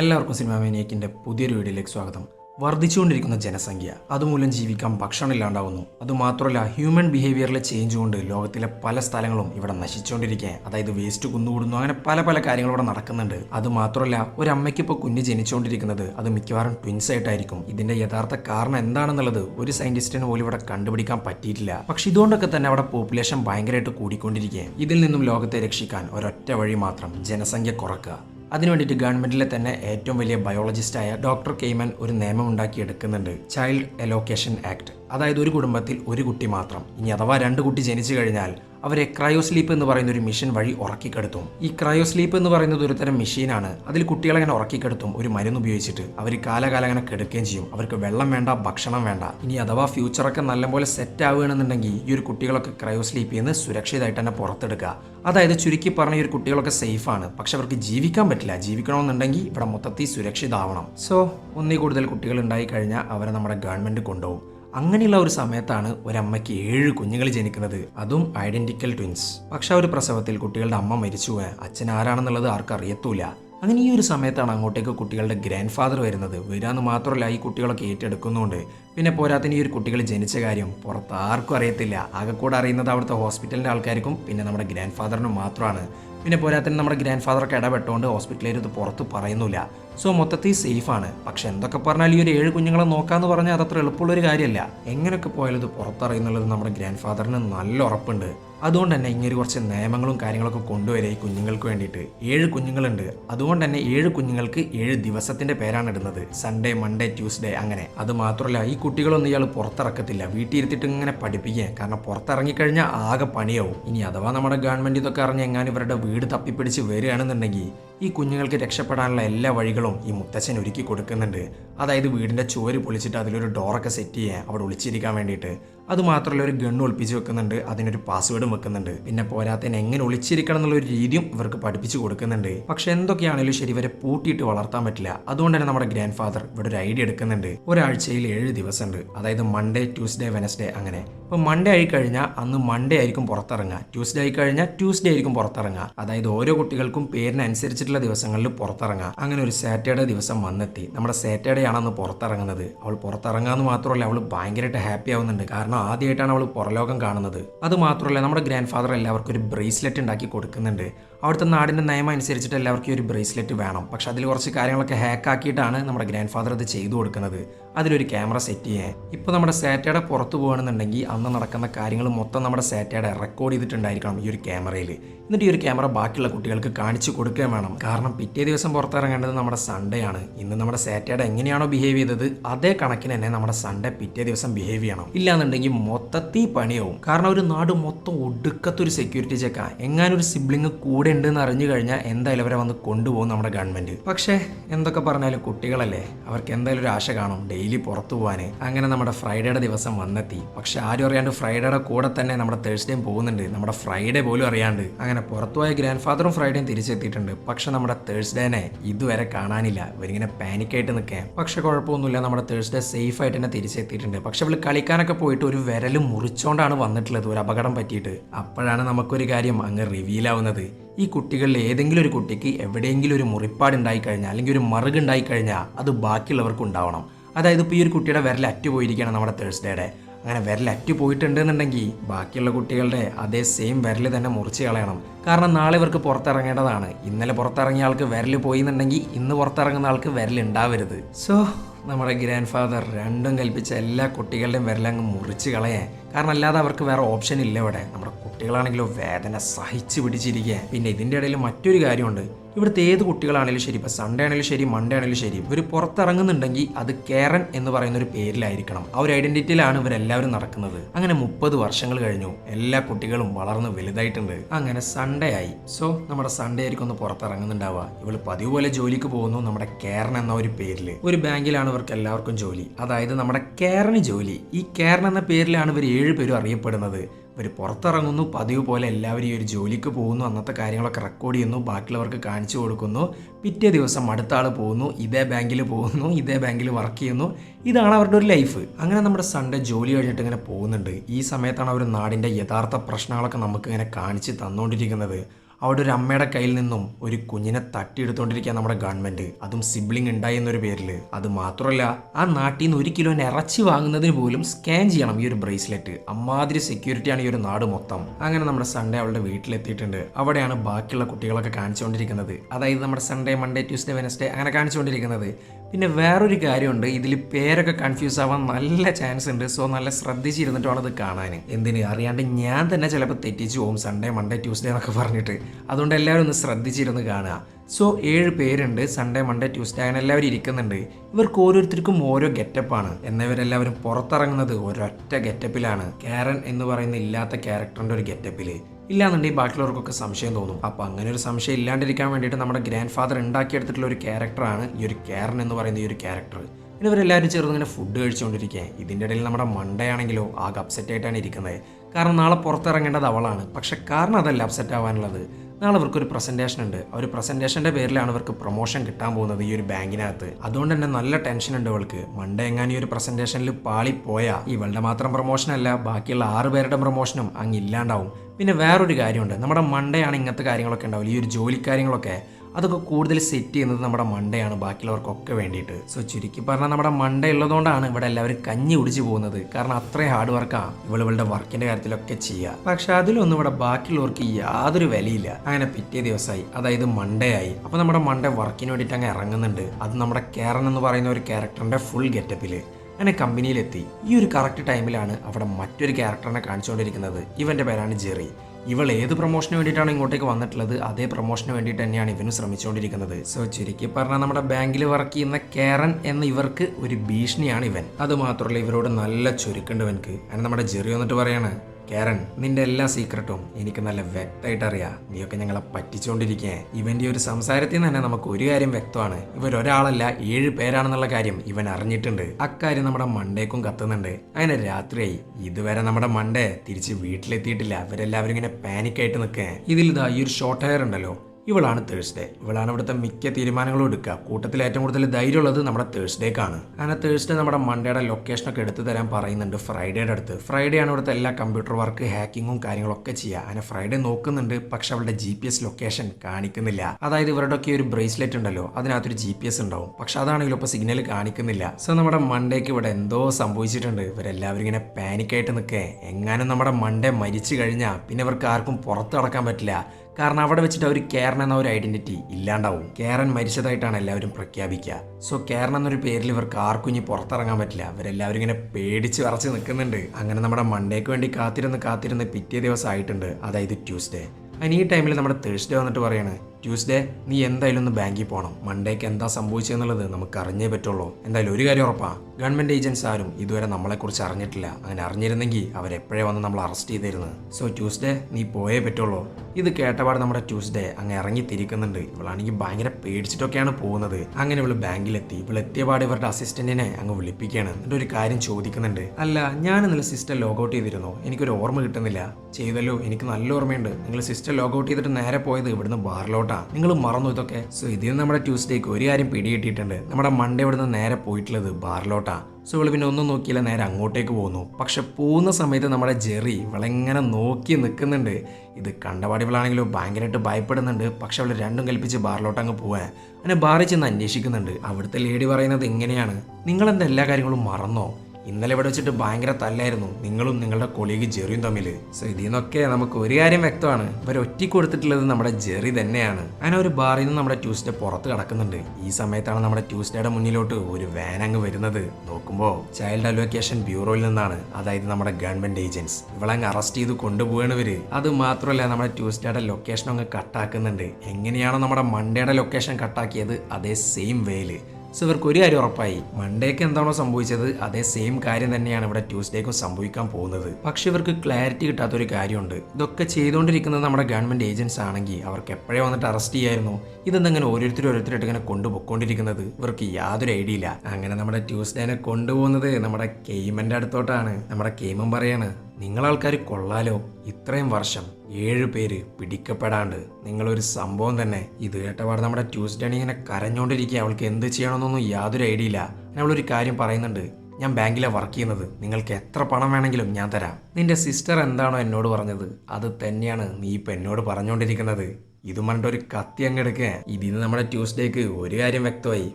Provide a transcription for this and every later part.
എല്ലാവർക്കും സിനിമാ മേനിയക്കിന്റെ പുതിയൊരു വീഡിയോയിലേക്ക് സ്വാഗതം. വർദ്ധിച്ചുകൊണ്ടിരിക്കുന്ന ജനസംഖ്യ അതുമൂലം ജീവിക്കാൻ ഭക്ഷണം ഇല്ലാണ്ടാവുന്നു. അതുമാത്രമല്ല ഹ്യൂമൻ ബിഹേവിയറിലെ ചേഞ്ച് കൊണ്ട് ലോകത്തിലെ പല സ്ഥലങ്ങളും ഇവിടെ നശിച്ചുകൊണ്ടിരിക്കുകയാണ് അതായത് വേസ്റ്റ് കുന്നുകൂടുന്നു അങ്ങനെ പല പല കാര്യങ്ങളും ഇവിടെ നടക്കുന്നുണ്ട്. അതുമാത്രമല്ല ഒരു അമ്മയ്ക്ക് ഇപ്പോൾ കുഞ്ഞ് ജനിച്ചുകൊണ്ടിരിക്കുന്നത് അത് മിക്കവാറും ട്വിൻസ് ആയിട്ടായിരിക്കും. ഇതിന്റെ യഥാർത്ഥ കാരണം എന്താണെന്നുള്ളത് ഒരു സയന്റിസ്റ്റിന് പോലും ഇവിടെ കണ്ടുപിടിക്കാൻ പറ്റിയിട്ടില്ല. പക്ഷെ ഇതുകൊണ്ടൊക്കെ തന്നെ അവിടെ പോപ്പുലേഷൻ ഭയങ്കരമായിട്ട് കൂടിക്കൊണ്ടിരിക്കുകയാണ് ഇതിൽ നിന്നും ലോകത്തെ രക്ഷിക്കാൻ ഒരൊറ്റ വഴി മാത്രം ജനസംഖ്യ കുറക്കുക. അതിനു വേണ്ടിയിട്ട് ഗവൺമെന്റിലെ തന്നെ ഏറ്റവും വലിയ ബയോളജിസ്റ്റായ ഡോക്ടർ കെയ്മൻ ഒരു നിയമം ഉണ്ടാക്കിയെടുക്കുന്നുണ്ട് ചൈൽഡ് എലോക്കേഷൻ ആക്ട് അതായത് ഒരു കുടുംബത്തിൽ ഒരു കുട്ടി മാത്രം. ഇനി അഥവാ രണ്ട് കുട്ടി ജനിച്ചു കഴിഞ്ഞാൽ അവരെ ക്രയോസ്ലീപ്പ് എന്ന് പറയുന്ന ഒരു മിഷൻ വഴി ഉറക്കിക്കെടുത്തും. ഈ ക്രയോസ്ലീപ്പ് എന്ന് പറയുന്നത് ഒരു തരം മെഷീനാണ്. അതിൽ കുട്ടികളെ അങ്ങനെ ഉറക്കിക്കെടുത്തും ഒരു മരുന്ന് ഉപയോഗിച്ചിട്ട്. അവർ കാലകാലം അങ്ങനെ കെടുക്കുകയും ചെയ്യും. അവർക്ക് വെള്ളം വേണ്ട ഭക്ഷണം വേണ്ട. ഇനി അഥവാ ഫ്യൂച്ചറൊക്കെ നല്ലപോലെ സെറ്റ് ആവുകയാണെന്നുണ്ടെങ്കിൽ ഈ ഒരു കുട്ടികളൊക്കെ ക്രയോസ്ലീപ്പിൽ നിന്ന് സുരക്ഷിതമായിട്ട് തന്നെ പുറത്തെടുക്കുക. അതായത് ചുരുക്കി പറഞ്ഞ ഈ ഒരു കുട്ടികളൊക്കെ സേഫ് ആണ്. പക്ഷെ അവർക്ക് ജീവിക്കാൻ പറ്റില്ല. ജീവിക്കണമെന്നുണ്ടെങ്കിൽ ഇവിടെ മൊത്തത്തിൽ സുരക്ഷിതാവണം. സോ ഒന്നിൽ കൂടുതൽ കുട്ടികൾ ഉണ്ടായി കഴിഞ്ഞാൽ അവരെ നമ്മുടെ ഗവൺമെന്റ് കൊണ്ടുപോകും. അങ്ങനെയുള്ള ഒരു സമയത്താണ് ഒരമ്മയ്ക്ക് ഏഴ് കുഞ്ഞുങ്ങൾ ജനിക്കുന്നത്. അതും ഐഡന്റിക്കൽ ട്വിൻസ് പക്ഷെ ഒരു പ്രസവത്തിൽ കുട്ടികളുടെ അമ്മ മരിച്ചു. അച്ഛൻ ആരാണെന്നുള്ളത് ആർക്കും അറിയത്തൂല. അങ്ങനെ ഈ ഒരു സമയത്താണ് അങ്ങോട്ടേക്ക് കുട്ടികളുടെ ഗ്രാൻഡ് ഫാദർ വരുന്നത്. വരാന്ന് മാത്രമല്ല ഈ കുട്ടികളൊക്കെ ഏറ്റെടുക്കുന്നുണ്ട്. പിന്നെ പോരാത്തിന് ഈ ഒരു കുട്ടികൾ ജനിച്ച കാര്യം പുറത്ത് ആർക്കും അറിയത്തില്ല. ആകെ കൂടെ അറിയുന്നത് അവിടുത്തെ ഹോസ്പിറ്റലിന്റെ ആൾക്കാർക്കും പിന്നെ നമ്മുടെ ഗ്രാൻഡ് ഫാദറിനും മാത്രമാണ്. പിന്നെ പോരാത്തിന് നമ്മുടെ ഗ്രാൻഡ് ഫാദറൊക്കെ ഇടപെട്ടുകൊണ്ട് ഹോസ്പിറ്റലിൽ ഇത് പുറത്ത് പറയുന്നില്ല. സോ മൊത്തത്തിൽ സേഫാണ് പക്ഷെ എന്തൊക്കെ പറഞ്ഞാൽ ഈ ഒരു ഏഴ് കുഞ്ഞുങ്ങളെ നോക്കാന്ന് പറഞ്ഞാൽ അതത്ര എളുപ്പമുള്ളൊരു കാര്യമല്ല. എങ്ങനെയൊക്കെ പോയാലും ഇത് പുറത്തറിയുന്നുള്ളത് നമ്മുടെ ഗ്രാൻഡ് ഫാദറിന് നല്ല ഉറപ്പുണ്ട്. അതുകൊണ്ട് തന്നെ ഇങ്ങനെ കുറച്ച് നിയമങ്ങളും കാര്യങ്ങളൊക്കെ കൊണ്ടുവരെ ഈ കുഞ്ഞുങ്ങൾക്ക് വേണ്ടിയിട്ട്. ഏഴ് കുഞ്ഞുങ്ങളുണ്ട്. അതുകൊണ്ട് തന്നെ ഏഴ് കുഞ്ഞുങ്ങൾക്ക് ഏഴ് ദിവസത്തിന്റെ പേരാണ് ഇടുന്നത്. സൺഡേ മൺഡേ ട്യൂസ്ഡേ അങ്ങനെ. അത് മാത്രമല്ല ഈ കുട്ടികളൊന്നും ഇയാൾ പുറത്തിറക്കത്തില്ല. വീട്ടിൽ ഇരുത്തിയിട്ട് ഇങ്ങനെ പഠിപ്പിക്കുക. കാരണം പുറത്തിറങ്ങിക്കഴിഞ്ഞാൽ ആകെ പണിയാവും. ഇനി അഥവാ നമ്മുടെ ഗവൺമെന്റ് ഇതൊക്കെ അറിഞ്ഞ് എങ്ങാനും ഇവരുടെ വീട് തപ്പിപ്പിടിച്ച് വരികയാണെന്നുണ്ടെങ്കിൽ ഈ കുഞ്ഞുങ്ങൾക്ക് രക്ഷപ്പെടാനുള്ള എല്ലാ വഴികളും ഈ മുത്തച്ഛൻ ഒരുക്കി കൊടുക്കുന്നുണ്ട്. അതായത് വീടിന്റെ ചുവര് പൊളിച്ചിട്ട് അതിലൊരു ഡോറൊക്കെ സെറ്റ് ചെയ്യാൻ അവിടെ ഒളിച്ചിരിക്കാൻ വേണ്ടിയിട്ട്. അതുമാത്രമല്ല ഒരു ഗണ്ണ് ഒളിപ്പിച്ച് വെക്കുന്നുണ്ട് അതിനൊരു പാസ്വേഡും വെക്കുന്നുണ്ട്. പിന്നെ പോരാത്തതിന് എങ്ങനെ ഒളിച്ചിരിക്കണം എന്നുള്ള ഒരു രീതിയും ഇവർക്ക് പഠിപ്പിച്ചു കൊടുക്കുന്നുണ്ട്. പക്ഷെ എന്തൊക്കെയാണെങ്കിലും ശരി ഇവരെ പൂട്ടിയിട്ട് വളർത്താൻ പറ്റില്ല. അതുകൊണ്ട് തന്നെ നമ്മുടെ ഗ്രാൻഡ് ഫാദർ ഇവിടെ ഒരു ഐഡിയ എടുക്കുന്നുണ്ട്. ഒരാഴ്ചയിൽ ഏഴ് ദിവസമുണ്ട്. അതായത് മൺഡേ ട്യൂസ്ഡേ വെനസ്ഡേ അങ്ങനെ. ഇപ്പൊ മൺഡേ ആയി കഴിഞ്ഞാൽ അന്ന് മൺഡേ ആയിരിക്കും പുറത്തിറങ്ങുക. ട്യൂസ്ഡേ ആയി കഴിഞ്ഞാൽ ട്യൂസ്ഡേ ആയിരിക്കും പുറത്തിറങ്ങുക. അതായത് ഓരോ കുട്ടികൾക്കും പേരിനനുസരിച്ചിട്ടുള്ള ദിവസങ്ങളിൽ പുറത്തിറങ്ങുക. അങ്ങനെ ഒരു സാറ്റർഡേ ദിവസം വന്നെത്തി. നമ്മുടെ സാറ്റർഡേ ആണ് അന്ന് പുറത്തിറങ്ങുന്നത്. അവൾ പുറത്തിറങ്ങാന്ന് മാത്രമല്ല അവൾ ഭയങ്കരമായിട്ട് ഹാപ്പി ആവുന്നുണ്ട്. കാരണം ആദ്യമായിട്ടാണ് അവൾ പുറലോകം കാണുന്നത്. അത് മാത്രമല്ല നമ്മുടെ ഗ്രാൻഡ് ഫാദർ എല്ലാവർക്കും ഒരു ബ്രേസ്ലെറ്റ് ഉണ്ടാക്കി കൊടുക്കുന്നുണ്ട്. അവിടുത്തെ നാടിന്റെ നിയമം അനുസരിച്ചിട്ട് എല്ലാവർക്കും ഒരു ബ്രേസ്ലെറ്റ് വേണം. പക്ഷെ അതിൽ കുറച്ച് കാര്യങ്ങളൊക്കെ ഹാക്ക് ആക്കിയിട്ടാണ് നമ്മുടെ ഗ്രാൻഡ് ഫാദർ അത് ചെയ്തു കൊടുക്കുന്നത്. അതിലൊരു ക്യാമറ സെറ്റ് ചെയ്യാൻ. ഇപ്പോൾ നമ്മുടെ സാറ്റയുടെ പുറത്തു പോകുകയാണെന്നുണ്ടെങ്കിൽ അന്ന് നടക്കുന്ന കാര്യങ്ങൾ മൊത്തം നമ്മുടെ സാറ്റയുടെ റെക്കോർഡ് ചെയ്തിട്ടുണ്ടായിരിക്കണം ഈ ഒരു ക്യാമറയിൽ എന്നിട്ട് ഈ ഒരു ക്യാമറ ബാക്കിയുള്ള കുട്ടികൾക്ക് കാണിച്ചു കൊടുക്കുകയും വേണം. കാരണം പിറ്റേ ദിവസം പുറത്തിറങ്ങേണ്ടത് നമ്മുടെ സൺഡേ ആണ്. ഇന്ന് നമ്മുടെ സാറ്റയുടെ എങ്ങനെയാണോ ബിഹേവ് ചെയ്തത് അതേ കണക്കിന് തന്നെ നമ്മുടെ സൺഡേ പിറ്റേ ദിവസം ബിഹേവ് ചെയ്യണം. ഇല്ലാന്നുണ്ടെങ്കിൽ മൊത്തത്തിൽ പണിയാവും. കാരണം ഒരു നാട് മൊത്തം ഒടുക്കത്തൊരു സെക്യൂരിറ്റി ചെക്കാ എങ്ങാനൊരു സിബ്ലിങ് കൂടെ ഉണ്ടെന്ന് അറിഞ്ഞു കഴിഞ്ഞാൽ എന്തായാലും അവരെ വന്ന് കൊണ്ടുപോകും നമ്മുടെ ഗവൺമെന്റ്. പക്ഷേ എന്തൊക്കെ പറഞ്ഞാലും കുട്ടികളല്ലേ? അവർക്ക് എന്തായാലും ഒരു ആശ കാണും ഡെയിലി പുറത്തു പോകാൻ അങ്ങനെ നമ്മുടെ ഫ്രൈഡേയുടെ ദിവസം വന്നെത്തി. പക്ഷെ ആരും അറിയാണ്ട് ഫ്രൈഡേയുടെ കൂടെ തന്നെ നമ്മുടെ തേഴ്സ്ഡേയും പോകുന്നുണ്ട്. നമ്മുടെ ഫ്രൈഡേ പോലും അറിയാണ്ട്. അങ്ങനെ പുറത്തുപോയ ഗ്രാൻഡ് ഫാദറും ഫ്രൈഡേയും തിരിച്ചെത്തിയിട്ടുണ്ട്. പക്ഷെ നമ്മുടെ തേഴ്സ്ഡേനെ ഇതുവരെ കാണാനില്ല. ഇവരിങ്ങനെ പാനിക്കായിട്ട് നിൽക്കാൻ പക്ഷെ കുഴപ്പമൊന്നുമില്ല. നമ്മുടെ തേഴ്സ്ഡേ സേഫ് ആയിട്ട് തന്നെ തിരിച്ചെത്തിയിട്ടുണ്ട്. പക്ഷെ അവൾ കളിക്കാനൊക്കെ പോയിട്ട് ഒരു വിരൽ മുറിച്ചോണ്ടാണ് വന്നിട്ടുള്ളത്. ഒരു അപകടം പറ്റിയിട്ട്. അപ്പോഴാണ് നമുക്കൊരു കാര്യം അങ്ങ് റിവീൽ ആവുന്നത്. ഈ കുട്ടികളിൽ ഏതെങ്കിലും ഒരു കുട്ടിക്ക് എവിടെയെങ്കിലും ഒരു മുറിപ്പാട് ഉണ്ടായി കഴിഞ്ഞാൽ അല്ലെങ്കിൽ ഒരു മറുക് ഉണ്ടായി കഴിഞ്ഞാൽ അത് ബാക്കിയുള്ളവർക്ക് ഉണ്ടാവണം. അതായത് ഇപ്പോൾ ഈ ഒരു കുട്ടിയുടെ വിരൽ അറ്റു പോയിരിക്കുകയാണ് നമ്മുടെ തേഴ്സ്ഡേയുടെ അങ്ങനെ വിരൽ അറ്റു പോയിട്ടുണ്ടെന്നുണ്ടെങ്കിൽ ബാക്കിയുള്ള കുട്ടികളുടെ അതേ സെയിം വിരൽ തന്നെ മുറിച്ച് കളയണം. കാരണം നാളെ ഇവർക്ക് പുറത്തിറങ്ങേണ്ടതാണ്. ഇന്നലെ പുറത്തിറങ്ങിയ ആൾക്ക് വിരൽ പോയി എന്നുണ്ടെങ്കിൽ ഇന്ന് പുറത്തിറങ്ങുന്ന ആൾക്ക് വിരൽ ഉണ്ടാവരുത്. സോ നമ്മുടെ ഗ്രാൻഡ് ഫാദർ രണ്ടും കൽപ്പിച്ച എല്ലാ കുട്ടികളുടെയും വിരലങ്ങ് മുറിച്ച് കളയാൻ കാരണം അല്ലാതെ അവർക്ക് വേറെ ഓപ്ഷൻ ഇല്ല ഇവിടെ. നമ്മുടെ കുട്ടികളാണെങ്കിലും വേദന സഹിച്ച് പിടിച്ചിരിക്കുക പിന്നെ ഇതിന്റെ ഇടയിൽ മറ്റൊരു കാര്യമുണ്ട്. ഇവിടുത്തെ ഏത് കുട്ടികളാണെങ്കിലും ശരി ഇപ്പോൾ സൺഡേ ആണെങ്കിലും ശരി മൺഡേ ആണെങ്കിലും ശരി ഇവർ പുറത്തിറങ്ങുന്നുണ്ടെങ്കിൽ അത് കേരൻ എന്ന് പറയുന്ന ഒരു പേരിലായിരിക്കണം. ആ ഒരു ഐഡന്റിറ്റിയിലാണ് ഇവരെല്ലാവരും നടക്കുന്നത്. അങ്ങനെ മുപ്പത് വർഷങ്ങൾ കഴിഞ്ഞു. എല്ലാ കുട്ടികളും വളർന്ന് വലുതായിട്ടുണ്ട്. അങ്ങനെ സൺഡേ ആയി. സോ നമ്മുടെ സൺഡേ ആയിരിക്കും ഒന്ന് പുറത്തിറങ്ങുന്നുണ്ടാവുക. ഇവൾ പതിവ് പോലെ ജോലിക്ക് പോകുന്നു നമ്മുടെ കേരൻ എന്ന ഒരു പേരിൽ ഒരു ബാങ്കിലാണ് ഇവർക്ക് എല്ലാവർക്കും ജോലി. അതായത് നമ്മുടെ കേരന് ജോലി. ഈ കേരൻ എന്ന പേരിലാണ് ഇവർ ഏഴ് പേരും അറിയപ്പെടുന്നത്. ഇവർ പുറത്തിറങ്ങുന്നു. പതിവ് പോലെ എല്ലാവരും ഈ ഒരു ജോലിക്ക് പോകുന്നു. അന്നത്തെ കാര്യങ്ങളൊക്കെ റെക്കോർഡ് ചെയ്യുന്നു. ബാക്കിയുള്ളവർക്ക് കാണിച്ചു കൊടുക്കുന്നു. പിറ്റേ ദിവസം അടുത്ത ആൾ പോകുന്നു. ഇതേ ബാങ്കിൽ പോകുന്നു. ഇതേ ബാങ്കിൽ വർക്ക് ചെയ്യുന്നു. ഇതാണ് അവരുടെ ഒരു ലൈഫ് അങ്ങനെ നമ്മുടെ സൺഡേ ജോലി കഴിഞ്ഞിട്ട് ഇങ്ങനെ പോകുന്നുണ്ട്. ഈ സമയത്താണ് അവർ നാടിന്റെ യഥാർത്ഥ പ്രശ്നങ്ങളൊക്കെ നമുക്ക് ഇങ്ങനെ കാണിച്ച് തന്നുകൊണ്ടിരിക്കുന്നത് അവിടെ ഒരു അമ്മയുടെ കയ്യിൽ നിന്നും ഒരു കുഞ്ഞിനെ തട്ടിയെടുത്തോണ്ടിരിക്കുക നമ്മുടെ ഗവൺമെന്റ്. അതും സിബ്ലിംഗ് ഉണ്ടായി എന്നൊരു പേരിൽ. അത് മാത്രമല്ല ആ നാട്ടിൽ നിന്ന് ഒരു കിലോന് ഇറച്ചി വാങ്ങുന്നതിന് പോലും സ്കാൻ ചെയ്യണം ഈ ഒരു ബ്രേസ്ലെറ്റ് അമ്മാതിരി സെക്യൂരിറ്റിയാണ് ഈ ഒരു നാട് മൊത്തം. അങ്ങനെ നമ്മുടെ സൺഡേ അവളുടെ വീട്ടിലെത്തിയിട്ടുണ്ട്. അവിടെയാണ് ബാക്കിയുള്ള കുട്ടികളൊക്കെ കാണിച്ചുകൊണ്ടിരിക്കുന്നത്. അതായത് നമ്മുടെ സൺഡേ മൺഡേ ട്യൂസ്ഡേ വെനസ്ഡേ അങ്ങനെ കാണിച്ചുകൊണ്ടിരിക്കുന്നത്. പിന്നെ വേറൊരു കാര്യമുണ്ട്. ഇതിൽ പേരൊക്കെ കൺഫ്യൂസ് ആവാൻ നല്ല ചാൻസ് ഉണ്ട്. സോ നല്ല ശ്രദ്ധിച്ചിരുന്നിട്ട് വേണം ഇത് കാണാൻ എന്തിന്? അറിയാണ്ട് ഞാൻ തന്നെ ചിലപ്പോൾ തെറ്റിച്ച് പോകും സൺഡേ മൺഡേ ട്യൂസ്ഡേ എന്നൊക്കെ പറഞ്ഞിട്ട്. അതുകൊണ്ട് എല്ലാവരും ഒന്ന് ശ്രദ്ധിച്ചിരുന്ന് കാണുക. സോ ഏഴ് പേരുണ്ട്. സൺഡേ മൺഡേ ട്യൂസ്ഡേ അങ്ങനെ എല്ലാവരും ഇരിക്കുന്നുണ്ട്. ഇവർക്ക് ഓരോരുത്തർക്കും ഓരോ ഗെറ്റപ്പാണ് എന്നവരെല്ലാവരും പുറത്തിറങ്ങുന്നത് ഒരൊറ്റ ഗെറ്റപ്പിലാണ് കാരൻ എന്ന് പറയുന്ന ഇല്ലാത്ത ക്യാരക്ടറിന്റെ ഒരു ഗെറ്റപ്പിൽ ഇല്ലാന്നുണ്ടെങ്കിൽ ബാക്കിയുള്ളവർക്കൊക്കെ സംശയം തോന്നും. അപ്പോൾ അങ്ങനെ ഒരു സംശയം ഇല്ലാണ്ടിരിക്കാൻ വേണ്ടിയിട്ട് നമ്മുടെ ഗ്രാൻഡ് ഫാദർ ഉണ്ടാക്കിയെടുത്തിട്ടുള്ള ഒരു ക്യാരക്ടറാണ് ഈ ഒരു കാരൻ എന്ന് പറയുന്ന ഈ ഒരു ക്യാരക്ടർ ഇവരെല്ലാവരും ചേർന്ന് ഇങ്ങനെ ഫുഡ് കഴിച്ചുകൊണ്ടിരിക്കുക ഇതിന്റെ ഇടയിൽ നമ്മുടെ മണ്ടയാണെങ്കിലോ ആകെ അപ്സെറ്റ് ആയിട്ടാണ് ഇരിക്കുന്നത്. കാരണം നാളെ പുറത്തിറങ്ങേണ്ടത് അവളാണ്. പക്ഷെ കാരണം അതല്ല അപ്സെറ്റ് ആവാനുള്ളത്. നാളെ ഇവർക്കൊരു പ്രസന്റേഷൻ ഉണ്ട്. ആ ഒരു പ്രസന്റേഷന്റെ പേരിലാണ് ഇവർക്ക് പ്രൊമോഷൻ കിട്ടാൻ പോകുന്നത് ഈ ഒരു ബാങ്കിനകത്ത്. അതുകൊണ്ട് തന്നെ നല്ല ടെൻഷൻ ഉണ്ട് അവൾക്ക് മണ്ടേ എങ്ങാനും ഈ ഒരു പ്രസന്റേഷനിൽ പാളിപ്പോയാൽ പോയാ ഇവളുടെ മാത്രം പ്രൊമോഷൻ അല്ല ബാക്കിയുള്ള ആറ് പേരുടെ പ്രൊമോഷനും അങ്ങ് ഇല്ലാണ്ടാവും. പിന്നെ വേറൊരു കാര്യമുണ്ട്. നമ്മുടെ മണ്ടയാണ് ഇങ്ങനത്തെ കാര്യങ്ങളൊക്കെ ഉണ്ടാവില്ല ഈ ഒരു ജോലി കാര്യങ്ങളൊക്കെ അതൊക്കെ കൂടുതൽ സെറ്റ് ചെയ്യുന്നത് നമ്മുടെ മണ്ടയാണ്. ബാക്കിയുള്ളവർക്കൊക്കെ വേണ്ടിയിട്ട്. സോ ചുരുക്കി പറഞ്ഞാൽ നമ്മുടെ മണ്ട ഉള്ളതുകൊണ്ടാണ് ഇവിടെ എല്ലാവരും കഞ്ഞി കുടിച്ചു പോകുന്നത്. കാരണം അത്രയും ഹാർഡ് വർക്കാണ് ഇവൾ ഇവളുടെ വർക്കിന്റെ കാര്യത്തിലൊക്കെ ചെയ്യുക. പക്ഷെ അതിലൊന്നും ഇവിടെ ബാക്കിയുള്ളവർക്ക് യാതൊരു വിലയില്ല. അങ്ങനെ പിറ്റേ ദിവസമായി. അതായത് മണ്ടയായി. ആയി അപ്പൊ നമ്മുടെ മണ്ട വർക്കിന് വേണ്ടിയിട്ട് അങ്ങ് ഇറങ്ങുന്നുണ്ട്. അത് നമ്മുടെ കേരൻ എന്ന് പറയുന്ന ഒരു ക്യാരക്ടറിന്റെ ഫുൾ ഗെറ്റപ്പിൽ അങ്ങനെ കമ്പനിയിലെത്തി. ഈ ഒരു കറക്റ്റ് ടൈമിലാണ് അവിടെ മറ്റൊരു ക്യാരക്ടറിനെ കാണിച്ചുകൊണ്ടിരിക്കുന്നത്. ഇവന്റെ പേരാണ് ജെറി. ഇവൾ ഏത് പ്രൊമോഷന് വേണ്ടിയിട്ടാണ് ഇങ്ങോട്ടേക്ക് വന്നിട്ടുള്ളത്? അതേ പ്രൊമോഷന് വേണ്ടിയിട്ട് തന്നെയാണ് ഇവനും ശ്രമിച്ചുകൊണ്ടിരിക്കുന്നത്. സോ ചുരുക്കി പറഞ്ഞാൽ നമ്മുടെ ബാങ്കിൽ വർക്ക് ചെയ്യുന്ന കേരൻ എന്ന ഇവർക്ക് ഒരു ഭീഷണിയാണ് ഇവൻ. അതുമാത്രമല്ല ഇവരോട് നല്ല ചുരുക്കുണ്ട് ഇവൻക്ക്. അങ്ങനെ നമ്മുടെ ജെറി വന്നിട്ട് പറയാണ് കേരൻ നിന്റെ എല്ലാ സീക്രട്ടും എനിക്ക് നല്ല വ്യക്തമായിട്ട് അറിയാം നീയൊക്കെ ഞങ്ങളെ പറ്റിച്ചുകൊണ്ടിരിക്കേ ഇവന്റെ ഒരു സംസാരത്തിൽ നിന്ന് തന്നെ നമുക്ക് ഒരു കാര്യം വ്യക്തമാണ്. ഇവർ ഒരാളല്ല ഏഴ് പേരാണെന്നുള്ള കാര്യം ഇവൻ അറിഞ്ഞിട്ടുണ്ട്. അക്കാര്യം നമ്മുടെ മണ്ടേക്കും കത്തുന്നുണ്ട്. അങ്ങനെ രാത്രിയായി. ഇതുവരെ നമ്മുടെ മണ്ടേ തിരിച്ച് വീട്ടിലെത്തിയിട്ടില്ല. അവരെല്ലാവരും ഇങ്ങനെ പാനിക്കായിട്ട് നിൽക്കേ. ഇതിൽ ഇതാ ഈ ഒരു ഷോർട്ട് ഹെയർ ഉണ്ടല്ലോ. ഇവളാണ് തേഴ്സ്ഡേ ഇവളാണ് ഇവിടുത്തെ മിക്ക തീരുമാനങ്ങളും എടുക്കുക. കൂട്ടത്തിൽ ഏറ്റവും കൂടുതൽ ധൈര്യമുള്ളത് നമ്മുടെ തേഴ്സ്ഡേക്കാണ് അങ്ങനെ തേഴ്സ്ഡേ നമ്മുടെ മണ്ടേയുടെ ലൊക്കേഷനൊക്കെ എടുത്തു തരാൻ പറയുന്നുണ്ട് ഫ്രൈഡേയുടെ അടുത്ത്. ഫ്രൈഡേ ആണ് ഇവിടുത്തെ എല്ലാ കമ്പ്യൂട്ടർ വർക്ക് ഹാക്കിങ്ങും കാര്യങ്ങളൊക്കെ ചെയ്യുക. അങ്ങനെ ഫ്രൈഡേ നോക്കുന്നുണ്ട് പക്ഷെ അവളുടെ ജി പി എസ് ലൊക്കേഷൻ കാണിക്കുന്നില്ല. അതായത് ഇവരുടെ ഒക്കെ ഒരു ബ്രേസ്ലെറ്റ് ഉണ്ടല്ലോ അതിനകത്തൊരു ജി പി എസ് ഉണ്ടാവും. പക്ഷെ അതാണെങ്കിലും ഇപ്പോൾ സിഗ്നൽ കാണിക്കുന്നില്ല. സോ നമ്മുടെ മൺഡേക്ക് ഇവിടെ എന്തോ സംഭവിച്ചിട്ടുണ്ട്. ഇവരെല്ലാവരും ഇങ്ങനെ പാനിക്കായിട്ട് നിൽക്കേ. എങ്ങാനും നമ്മുടെ മൺഡേ മരിച്ചു കഴിഞ്ഞാൽ പിന്നെ ഇവർക്ക് ആർക്കും പുറത്തു കടക്കാൻ പറ്റില്ല. കാരണം അവിടെ വെച്ചിട്ട് അവർ കേരൻ എന്ന ഒരു ഐഡന്റിറ്റി ഇല്ലാണ്ടാവും. കേരൻ മരിച്ചതായിട്ടാണ് എല്ലാവരും പ്രഖ്യാപിക്കുക. സോ കേരൻ എന്നൊരു പേരിൽ ഇവർക്ക് ആർക്കും ഇനി പുറത്തിറങ്ങാൻ പറ്റില്ല. അവരെല്ലാവരും ഇങ്ങനെ പേടിച്ച് വിറച്ച് നിൽക്കുന്നുണ്ട്. അങ്ങനെ നമ്മുടെ മണ്ടേക്ക് വേണ്ടി കാത്തിരുന്ന് കാത്തിരുന്ന് പിറ്റേ ദിവസം ആയിട്ടുണ്ട് അതായത് ട്യൂസ്ഡേ അതിന് ഈ ടൈമിൽ നമ്മുടെ തേഴ്സ്ഡേ വന്നിട്ട് പറയാണ് ട്യൂസ്ഡേ നീ എന്തായാലും ഒന്ന് ബാങ്കിൽ പോകണം മൺഡേക്ക് എന്താ സംഭവിച്ചതെന്നുള്ളത് നമുക്ക് അറിഞ്ഞേ പറ്റുള്ളൂ. എന്തായാലും ഒരു കാര്യം ഉറപ്പാ. ഗവൺമെന്റ് ഏജൻസ് ആരും ഇതുവരെ നമ്മളെക്കുറിച്ച് അറിഞ്ഞിട്ടില്ല. അങ്ങനെ അറിഞ്ഞിരുന്നെങ്കിൽ അവരെപ്പോഴേ വന്ന് നമ്മൾ അറസ്റ്റ് ചെയ്തിരുന്നു. സോ ട്യൂസ്ഡേ നീ പോയേ പറ്റുള്ളൂ. ഇത് കേട്ടപാട് നമ്മുടെ ട്യൂസ്ഡേ അങ്ങ് ഇറങ്ങി തിരിക്കുന്നുണ്ട് ഇവളാണെങ്കിൽ ഭയങ്കര പേടിച്ചിട്ടൊക്കെയാണ് പോകുന്നത്. അങ്ങനെ ഇവൾ ബാങ്കിലെത്തി. ഇവൾ എത്തിയപാട് ഇവരുടെ അസിസ്റ്റന്റിനെ അങ്ങ് വിളിപ്പിക്കുകയാണ്. എന്നിട്ട് ഒരു കാര്യം ചോദിക്കുന്നുണ്ട്. അല്ല ഞാൻ ഇന്നലെ സിസ്റ്റർ ലോഗൌട്ട് ചെയ്തിരുന്നു. എനിക്കൊരു ഓർമ്മ കിട്ടുന്നില്ല. ചെയ്തല്ലോ എനിക്ക് നല്ല ഓർമ്മയുണ്ട്. നിങ്ങൾ സിസ്റ്റർ ലോഗൌട്ട് ചെയ്തിട്ട് നേരെ പോയത് ഇവിടുന്ന് ബാറിലോട്ടാ. നിങ്ങൾ മറന്നു ഇതൊക്കെ. സോ ഇതിൽ നമ്മുടെ ട്യൂസ്ഡേക്ക് ഒരു കാര്യം പിടികിട്ടിയിട്ടുണ്ട് നമ്മുടെ മൺഡേ ഇവിടുന്ന് നേരെ പോയിട്ടുള്ളത് ബാറിലോട്ടാ സോ ഇവൾ പിന്നെ ഒന്നും നോക്കിയില്ല നേരെ അങ്ങോട്ടേക്ക് പോകുന്നു. പക്ഷെ പോകുന്ന സമയത്ത് നമ്മുടെ ജെറി ഇവളെങ്ങനെ നോക്കി നിൽക്കുന്നുണ്ട് ഇത് കണ്ടപാടി ഇവളാണെങ്കിലും ഭയങ്കരമായിട്ട് ഭയപ്പെടുന്നുണ്ട്. പക്ഷെ അവൾ രണ്ടും കൽപ്പിച്ച് ബാറിലോട്ട് അങ്ങ് പോവാൻ അങ്ങനെ ബാറിൽ ചെന്ന് അന്വേഷിക്കുന്നുണ്ട്. അവിടുത്തെ ലേഡി പറയുന്നത് ഇങ്ങനെയാണ്. നിങ്ങളെന്താ എല്ലാ കാര്യങ്ങളും മറന്നോ? ഇന്നലെ ഇവിടെ വെച്ചിട്ട് ഭയങ്കര തല്ലായിരുന്നു. നിങ്ങളും നിങ്ങളുടെ കൊളീഗ് ജെറിയും തമ്മിൽ സോ ഇതിൽ നിന്നൊക്കെ നമുക്ക് ഒരു കാര്യം വ്യക്തമാണ്. ഇവർ ഒറ്റ കൊടുത്തിട്ടുള്ളത് നമ്മുടെ ജെറി തന്നെയാണ്. അങ്ങനെ ഒരു ബാറിൽ നിന്ന് നമ്മുടെ ട്യൂസ്ഡേ പുറത്ത് കിടക്കുന്നുണ്ട്. ഈ സമയത്താണ് നമ്മുടെ ട്യൂസ്ഡേയുടെ മുന്നിലോട്ട് ഒരു വാൻ അങ്ങ് വരുന്നത്. നോക്കുമ്പോൾ ചൈൽഡ് അലോക്കേഷൻ ബ്യൂറോയിൽ നിന്നാണ്. അതായത് നമ്മുടെ ഗവൺമെന്റ് ഏജൻസ് ഇവളങ്ങ് അറസ്റ്റ് ചെയ്ത് കൊണ്ടുപോവാണ് ഇവർ. അത് മാത്രമല്ല നമ്മുടെ ട്യൂസ്ഡേയുടെ ലൊക്കേഷൻ അങ്ങ് കട്ടാക്കുന്നുണ്ട് എങ്ങനെയാണോ നമ്മുടെ മൺഡേയുടെ ലൊക്കേഷൻ കട്ടാക്കിയത് അതേ സെയിം വേയിൽ സോ ഇവർക്ക് ഒരു കാര്യം ഉറപ്പായി. മൺഡേക്ക് എന്താണോ സംഭവിച്ചത് അതേ സെയിം കാര്യം തന്നെയാണ് ഇവിടെ ട്യൂസ്ഡേക്കും സംഭവിക്കാൻ പോകുന്നത്. പക്ഷെ ഇവർക്ക് ക്ലാരിറ്റി കിട്ടാത്ത ഒരു കാര്യമുണ്ട്. ഇതൊക്കെ ചെയ്തുകൊണ്ടിരിക്കുന്നത് നമ്മുടെ ഗവൺമെന്റ് ഏജൻസ് ആണെങ്കിൽ അവർക്ക് എപ്പോഴേ വന്നിട്ട് അറസ്റ്റ് ചെയ്യായിരുന്നു? ഇതെന്തെങ്ങനെ ഓരോരുത്തരും ഓരോരുത്തരായിട്ട് ഇങ്ങനെ കൊണ്ടുപോയിക്കൊണ്ടിരിക്കുന്നത് ഇവർക്ക് യാതൊരു ഐഡിയ ഇല്ല. അങ്ങനെ നമ്മുടെ ട്യൂസ്ഡേനെ കൊണ്ടുപോകുന്നത് നമ്മുടെ കെയ്മന്റെ അടുത്തോട്ടാണ്. നമ്മുടെ കെയ്മൻ പറയാണ് നിങ്ങളാൾക്കാർ കൊള്ളാലോ. ഇത്രയും വർഷം ഏഴ് പേര് പിടിക്കപ്പെടാണ്ട് നിങ്ങളൊരു സംഭവം തന്നെ. ഇത് കേട്ടപാട് നമ്മുടെ ട്യൂസ്ഡേ ഇങ്ങനെ കരഞ്ഞോണ്ടിരിക്കുക അവൾക്ക് എന്ത് ചെയ്യണമെന്നൊന്നും യാതൊരു ഐഡിയ ഇല്ല അവളൊരു കാര്യം പറയുന്നുണ്ട്. ഞാൻ ബാങ്കിലെ വർക്ക് ചെയ്യുന്നത്. നിങ്ങൾക്ക് എത്ര പണം വേണമെങ്കിലും ഞാൻ തരാം. നിന്റെ സിസ്റ്റർ എന്താണോ എന്നോട് പറഞ്ഞത്. അത് തന്നെയാണ് നീ ഇപ്പം എന്നോട് പറഞ്ഞുകൊണ്ടിരിക്കുന്നത് ഇതും പറഞ്ഞിട്ട് ഒരു കത്തി അങ്ങ് എടുക്കുക ഇതിന്ന് നമ്മുടെ ട്യൂസ്ഡേക്ക് ഒരു കാര്യം വ്യക്തമായി.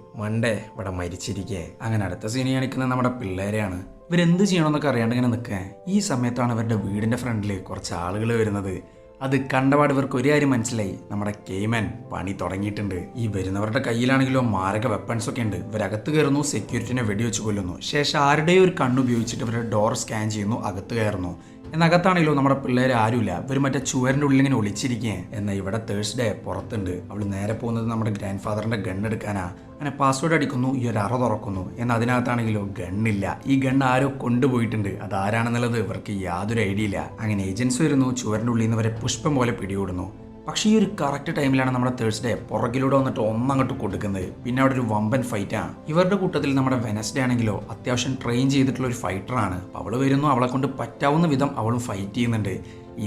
മണ്ടേ ഇവിടെ മരിച്ചിരിക്കേ. അങ്ങനെ അടുത്ത സീനി കാണിക്കുന്നത് നമ്മുടെ പിള്ളേരെയാണ്. ഇവരെന്ത് ചെയ്യണമെന്നൊക്കെ അറിയാണ്ട് ഇങ്ങനെ നിൽക്കുക ഈ സമയത്താണ് ഇവരുടെ വീടിന്റെ ഫ്രണ്ടിൽ കുറച്ച് ആളുകൾ വരുന്നത്. അത് കണ്ടപാട് ഇവർക്ക് ഒരു കാര്യം മനസ്സിലായി. നമ്മുടെ കേമൻ പണി തുടങ്ങിയിട്ടുണ്ട്. ഈ വരുന്നവരുടെ കയ്യിലാണെങ്കിലോ മാരക വെപ്പൺസ് ഒക്കെ ഉണ്ട്. ഇവരകത്ത് കയറുന്നു സെക്യൂരിറ്റിനെ വെടിവെച്ച് കൊല്ലുന്നു. ശേഷം ആരുടെയും ഒരു കണ്ണുപയോഗിച്ചിട്ട് ഇവരുടെ ഡോർ സ്കാൻ ചെയ്യുന്നു അകത്ത് കയറുന്നു. എന്നകത്താണെങ്കിലോ നമ്മുടെ പിള്ളേർ ആരുമില്ല. ഇവർ മറ്റേ ചുവരിന്റെ ഉള്ളിൽ ഇങ്ങനെ ഒളിച്ചിരിക്കുക എന്നാൽ ഇവിടെ തേഴ്സ്ഡേ പുറത്തുണ്ട്. അവൾ നേരെ പോകുന്നത് നമ്മുടെ ഗ്രാൻഡ് ഫാദറിന്റെ എടുക്കാനാ. അങ്ങനെ പാസ്വേഡ് അടിക്കുന്നു ഈ ഒരു അറ തുറക്കുന്നു. എന്നാൽ അതിനകത്താണെങ്കിലോ ഗണ്ണില്ല ഈ ഗണ്ണ് ആരോ കൊണ്ടുപോയിട്ടുണ്ട്. അത് ആരാണെന്നുള്ളത് ഇവർക്ക് യാതൊരു ഐഡിയ ഇല്ല അങ്ങനെ ഏജൻസ് വരുന്നു ചുവരിന്റെ ഉള്ളിൽ നിന്ന് വരെ പുഷ്പം പോലെ പിടികൂടുന്നു. പക്ഷേ ഈ ഒരു കറക്റ്റ് ടൈമിലാണ് നമ്മുടെ തേഴ്സ്ഡേ പുറകിലൂടെ വന്നിട്ട് ഒന്നങ്ങോട്ട് കൊടുക്കുന്നത്. പിന്നെ അവിടെ ഒരു വമ്പൻ ഫൈറ്റാണ് ഇവരുടെ കൂട്ടത്തിൽ നമ്മുടെ വെനസ്ഡേ ആണെങ്കിലോ അത്യാവശ്യം ട്രെയിൻ ചെയ്തിട്ടുള്ള ഒരു ഫൈറ്ററാണ് അപ്പോൾ അവൾ വരുന്നു അവളെ കൊണ്ട് പറ്റാവുന്ന വിധം അവളും ഫൈറ്റ് ചെയ്യുന്നുണ്ട്.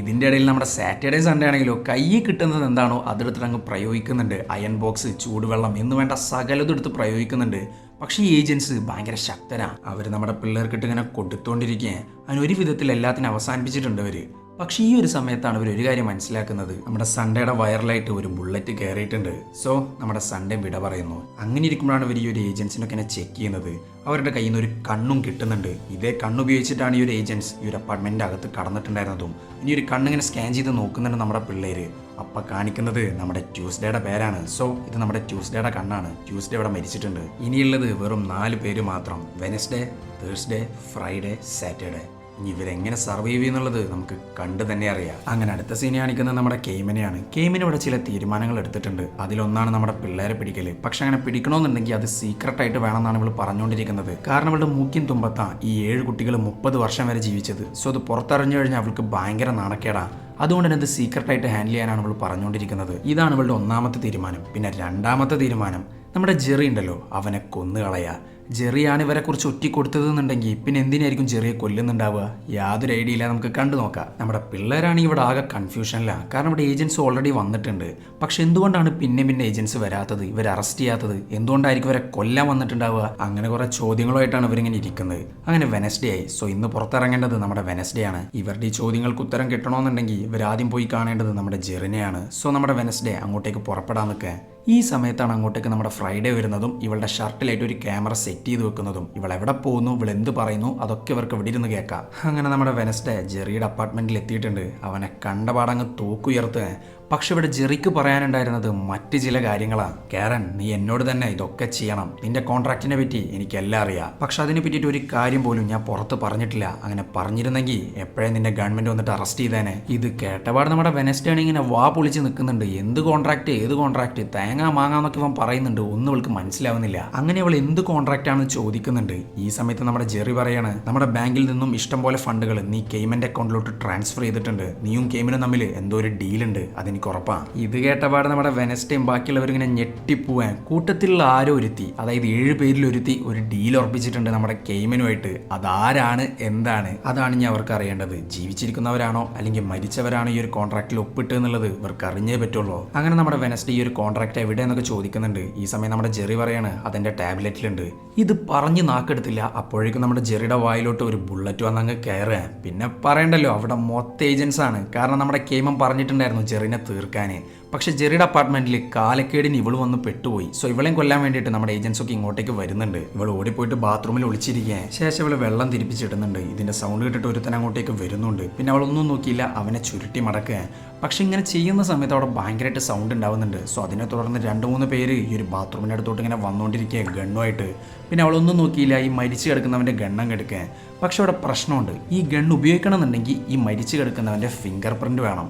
ഇതിന്റെ ഇടയിൽ നമ്മുടെ സാറ്റർഡേ സൺഡേ ആണെങ്കിലോ കൈ കിട്ടുന്നത് എന്താണോ അതെടുത്തിട്ട് അങ്ങ് പ്രയോഗിക്കുന്നുണ്ട്. അയൺ ബോക്സ് ചൂടുവെള്ളം എന്ന് വേണ്ട സകലതും എടുത്ത് പ്രയോഗിക്കുന്നുണ്ട്. പക്ഷേ ഈ ഏജൻസ് ഭയങ്കര ശക്തരാണ് അവർ നമ്മുടെ പിള്ളേർക്കിട്ട് ഇങ്ങനെ കൊടുത്തുകൊണ്ടിരിക്കുകയാണ് അതിനൊരു വിധത്തിൽ എല്ലാത്തിനും അവസാനിപ്പിച്ചിട്ടുണ്ട് അവർ പക്ഷേ ഈ ഒരു സമയത്താണ് ഇവർ ഒരു കാര്യം മനസ്സിലാക്കുന്നത്. നമ്മുടെ സൺഡേയുടെ വയറിലായിട്ട് ഒരു ബുള്ളറ്റ് കയറിയിട്ടുണ്ട് സോ നമ്മുടെ സൺഡേ വിട പറയുന്നു. അങ്ങനെ ഇരിക്കുമ്പോഴാണ് ഇവർ ഈ ഒരു ഏജൻസിനൊക്കെ ചെക്ക് ചെയ്യുന്നത്. അവരുടെ കയ്യിൽ നിന്ന് ഒരു കണ്ണും കിട്ടുന്നുണ്ട്. ഇതേ കണ്ണുപയോഗിച്ചിട്ടാണ് ഈ ഒരു ഏജൻസ് ഈ ഒരു അപ്പാർട്ട്മെന്റിന്റെ അകത്ത് കടന്നിട്ടുണ്ടായിരുന്നതും. ഇനി ഒരു കണ്ണിങ്ങനെ സ്കാൻ ചെയ്ത് നോക്കുന്നുണ്ട് നമ്മുടെ പിള്ളേര്. അപ്പ കാണിക്കുന്നത് നമ്മുടെ ട്യൂസ്ഡേയുടെ പേരാണ്. സോ ഇത് നമ്മുടെ ട്യൂസ്ഡേയുടെ കണ്ണാണ്. ട്യൂസ്ഡേ ഇവിടെ മരിച്ചിട്ടുണ്ട്. ഇനിയുള്ളത് വെറും നാല് പേര് മാത്രം. വെനസ്ഡേ തേഴ്സ്ഡേ ഫ്രൈഡേ സാറ്റർഡേ ഇവരെങ്ങനെ സർവൈവ് ചെയ്യുന്നുള്ളത് നമുക്ക് കണ്ടു തന്നെ അറിയാം. അങ്ങനെ അടുത്ത സീൻ കാണിക്കുന്നത് നമ്മുടെ കെയ്മനെയാണ് കെയ്മിന് ഇവിടെ ചില തീരുമാനങ്ങൾ എടുത്തിട്ടുണ്ട്. അതിലൊന്നാണ് നമ്മുടെ പിള്ളേരെ പിടിക്കൽ. പക്ഷെ അങ്ങനെ പിടിക്കണമെന്നുണ്ടെങ്കിൽ അത് സീക്രട്ട് ആയിട്ട് വേണമെന്നാണ് ഇവൾ പറഞ്ഞുകൊണ്ടിരിക്കുന്നത്. കാരണം ഇവളുടെ മൂക്കിൻ തുമ്പത്താ ഈ ഏഴ് കുട്ടികൾ മുപ്പത് വർഷം വരെ ജീവിച്ചത്. സോ അത് പുറത്തറിഞ്ഞു കഴിഞ്ഞാൽ അവൾക്ക് ഭയങ്കര നാണക്കേടാ. അതുകൊണ്ട് തന്നെ ഇത് സീക്രട്ടായിട്ട് ഹാൻഡിൽ ചെയ്യാനാണ് ഇവൾ പറഞ്ഞുകൊണ്ടിരിക്കുന്നത്. ഇതാണ് ഇവളുടെ ഒന്നാമത്തെ തീരുമാനം. പിന്നെ രണ്ടാമത്തെ തീരുമാനം. നമ്മുടെ ജെറി ഉണ്ടല്ലോ അവനെ കൊന്നു കൊന്നുകളയാ. ജെറിയാണ് ഇവരെ കുറിച്ച് ഒറ്റി കൊടുത്തതെന്നുണ്ടെങ്കിൽ പിന്നെ എന്തിനായിരിക്കും ജെറിയെ കൊല്ലുന്നുണ്ടാവുക? യാതൊരു ഐഡിയ ഇല്ല നമുക്ക് കണ്ടു നോക്കാം. നമ്മുടെ പിള്ളേരാണ് ഇവിടെ ആകെ കൺഫ്യൂഷനിലാണ് കാരണം ഇവിടെ ഏജൻസ് ഓൾറെഡി വന്നിട്ടുണ്ട്. പക്ഷെ എന്തുകൊണ്ടാണ് പിന്നെ പിന്നെ ഏജൻസ് വരാത്തത്? ഇവർ അറസ്റ്റ് ചെയ്യാത്തത്? എന്തുകൊണ്ടായിരിക്കും ഇവരെ കൊല്ലാൻ വന്നിട്ടുണ്ടാവുക? അങ്ങനെ കുറെ ചോദ്യങ്ങളുമായിട്ടാണ് ഇവരിങ്ങനെ ഇരിക്കുന്നത്. അങ്ങനെ വെനസ്ഡേ ആയി. സോ ഇന്ന് പുറത്തിറങ്ങേണ്ടത് നമ്മുടെ വെനസ്ഡേ ആണ്. ഇവരുടെ ഈ ചോദ്യങ്ങൾക്ക് ഉത്തരം കിട്ടണമെന്നുണ്ടെങ്കിൽ ഇവർ ആദ്യം പോയി കാണേണ്ടത് നമ്മുടെ ജെറിനെയാണ്. സോ നമ്മുടെ വെനസ്ഡേ അങ്ങോട്ടേക്ക് പുറപ്പെടാൻ നിൽക്കുക. ഈ സമയത്താണ് അങ്ങോട്ടേക്ക് നമ്മുടെ ഫ്രൈഡേ വരുന്നതും ഇവളുടെ ഷർട്ടിലായിട്ട് ഒരു ക്യാമറ സെറ്റ് ചെയ്ത് വെക്കുന്നതും. ഇവൾ എവിടെ പോകുന്നു ഇവൾ എന്ത് പറയുന്നു അതൊക്കെ ഇവർക്ക് ഇവിടെ ഇരുന്ന് കേൾക്കാം. അങ്ങനെ നമ്മുടെ വെനസ്ഡേ ജെറിയുടെ അപ്പാർട്ട്മെന്റിൽ എത്തിയിട്ടുണ്ട്. അവനെ കണ്ടപാടങ്ങ് തൂക്കുയർത്ത് പക്ഷെ ഇവിടെ ജെറിക്ക് പറയാനുണ്ടായിരുന്നത് മറ്റ് ചില കാര്യങ്ങളാണ് കാരൻ നീ എന്നോട് തന്നെ ഇതൊക്കെ ചെയ്യണം. നിന്റെ കോൺട്രാക്റ്റിനെ പറ്റി എനിക്കെല്ലാം അറിയാം. പക്ഷെ അതിനെ പറ്റിയിട്ട് ഒരു കാര്യം പോലും ഞാൻ പുറത്ത് പറഞ്ഞിട്ടില്ല. അങ്ങനെ പറഞ്ഞിരുന്നെങ്കിൽ എപ്പോഴേ നിന്റെ ഗവൺമെന്റ് വന്നിട്ട് അറസ്റ്റ് ചെയ്തേനെ? ഇത് കേട്ടപാട് നമ്മുടെ വെനസ്ഡേ ഇങ്ങനെ വാ പൊളിച്ച് നിൽക്കുന്നുണ്ട്. എന്ത് കോൺട്രാക്ട് ഏത് കോൺട്രാക്ട് തേങ്ങ മാങ്ങാന്നൊക്കെ ഇവൻ പറയുന്നുണ്ട്. ഒന്നും അവൾക്ക് മനസ്സിലാവുന്നില്ല. അങ്ങനെ അവൾ എന്ത് കോൺട്രാക്റ്റ് ആണെന്ന് ചോദിക്കുന്നുണ്ട്. ഈ സമയത്ത് നമ്മുടെ ജെറി പറയാണ് നമ്മുടെ ബാങ്കിൽ നിന്നും ഇഷ്ടം പോലെ ഫണ്ടുകൾ നീ കെയ്മന്റെ അക്കൗണ്ടിലോട്ട് ട്രാൻസ്ഫർ ചെയ്തിട്ടുണ്ട്. നീയും കെയ്മനും തമ്മിൽ എന്തോ ഒരു ഡീലുണ്ട് അതെനിക്ക് ഉറപ്പാണ്. ഇത് കേട്ടപാട് നമ്മുടെ വെനസ്ഡേയും ബാക്കിയുള്ളവർ ഇങ്ങനെ ഞെട്ടിപ്പോവാൻ കൂട്ടത്തിലുള്ള ആരോ ഒരുത്തി അതായത് ഏഴ് പേരിൽ ഒരുത്തി ഒരു ഡീൽ ഉറപ്പിച്ചിട്ടുണ്ട് നമ്മുടെ കെയ്മനുമായിട്ട്. അതാരാണ് എന്താണ് അതാണ് ഞാൻ അവർക്ക് അറിയേണ്ടത്. ജീവിച്ചിരിക്കുന്നവരാണോ അല്ലെങ്കിൽ മരിച്ചവരാണോ ഈ ഒരു കോൺട്രാക്റ്റിൽ ഒപ്പിട്ട് എന്നുള്ളത് ഇവർക്ക് അറിഞ്ഞേ പറ്റുള്ളൂ. അങ്ങനെ നമ്മുടെ വെനസ്ഡേ ഈ ഒരു കോൺട്രാക്ട് എവിടെ എന്നൊക്കെ ചോദിക്കുന്നുണ്ട്. ഈ സമയം നമ്മുടെ ജെറി പറയാണ് അതിന്റെ ടാബ്ലറ്റിലുണ്ട്. ഇത് പറഞ്ഞ് നാക്കെടുത്തില്ല. അപ്പോഴേക്കും നമ്മുടെ ജെറിയുടെ വായിലോട്ട് ഒരു ബുള്ളറ്റ് വന്നങ്ങ് കയറുക പിന്നെ പറയണ്ടല്ലോ അവിടെ മൊത്ത ഏജൻസ് ആണ് കാരണം നമ്മുടെ കേമം പറഞ്ഞിട്ടുണ്ടായിരുന്നു ജെറിനെ തീർക്കാൻ പക്ഷെ ജെറിയുടെ അപ്പാർട്ട്മെന്റിൽ കാലക്കേടിന് ഇവൾ വന്ന് പെട്ടുപോയി. സോ ഇവളെയും കൊല്ലാൻ വേണ്ടിയിട്ട് നമ്മുടെ ഏജൻസ് ഒക്കെ ഇങ്ങോട്ടേക്ക് വരുന്നുണ്ട്. ഇവൾ ഓടിപ്പോയിട്ട് ബാത്റൂമിൽ ഒളിച്ചിരിക്കുക ശേഷം ഇവൾ വെള്ളം തിരിപ്പിച്ചിടുന്നുണ്ട്. ഇതിന്റെ സൗണ്ട് കേട്ടിട്ട് ഒരുത്തൻ അങ്ങോട്ടേക്ക് വരുന്നുണ്ട്. പിന്നെ അവളൊന്നും നോക്കിയില്ല. അവനെ ചുരുട്ടി മടക്കുക പക്ഷെ ഇങ്ങനെ ചെയ്യുന്ന സമയത്ത് അവിടെ ഭയങ്കരമായിട്ട് സൗണ്ട് ഉണ്ടാവുന്നുണ്ട്. സോ അതിനെ തുടർന്ന് രണ്ട് മൂന്ന് പേര് ഈ ഒരു ബാത്റൂമിന്റെ അടുത്തോട്ട് ഇങ്ങനെ വന്നുകൊണ്ടിരിക്കുക ഗണ്ണുമായിട്ട്. പിന്നെ അവളൊന്നും നോക്കിയില്ല. ഈ മരിച്ചു കിടക്കുന്നവന്റെ ഗണ്ണം കെടുക്കുക പക്ഷെ അവിടെ പ്രശ്നമുണ്ട്. ഈ ഗണ്ണ് ഉപയോഗിക്കണമെന്നുണ്ടെങ്കിൽ ഈ മരിച്ചു കിടക്കുന്നവന്റെ ഫിംഗർ പ്രിന്റ് വേണം.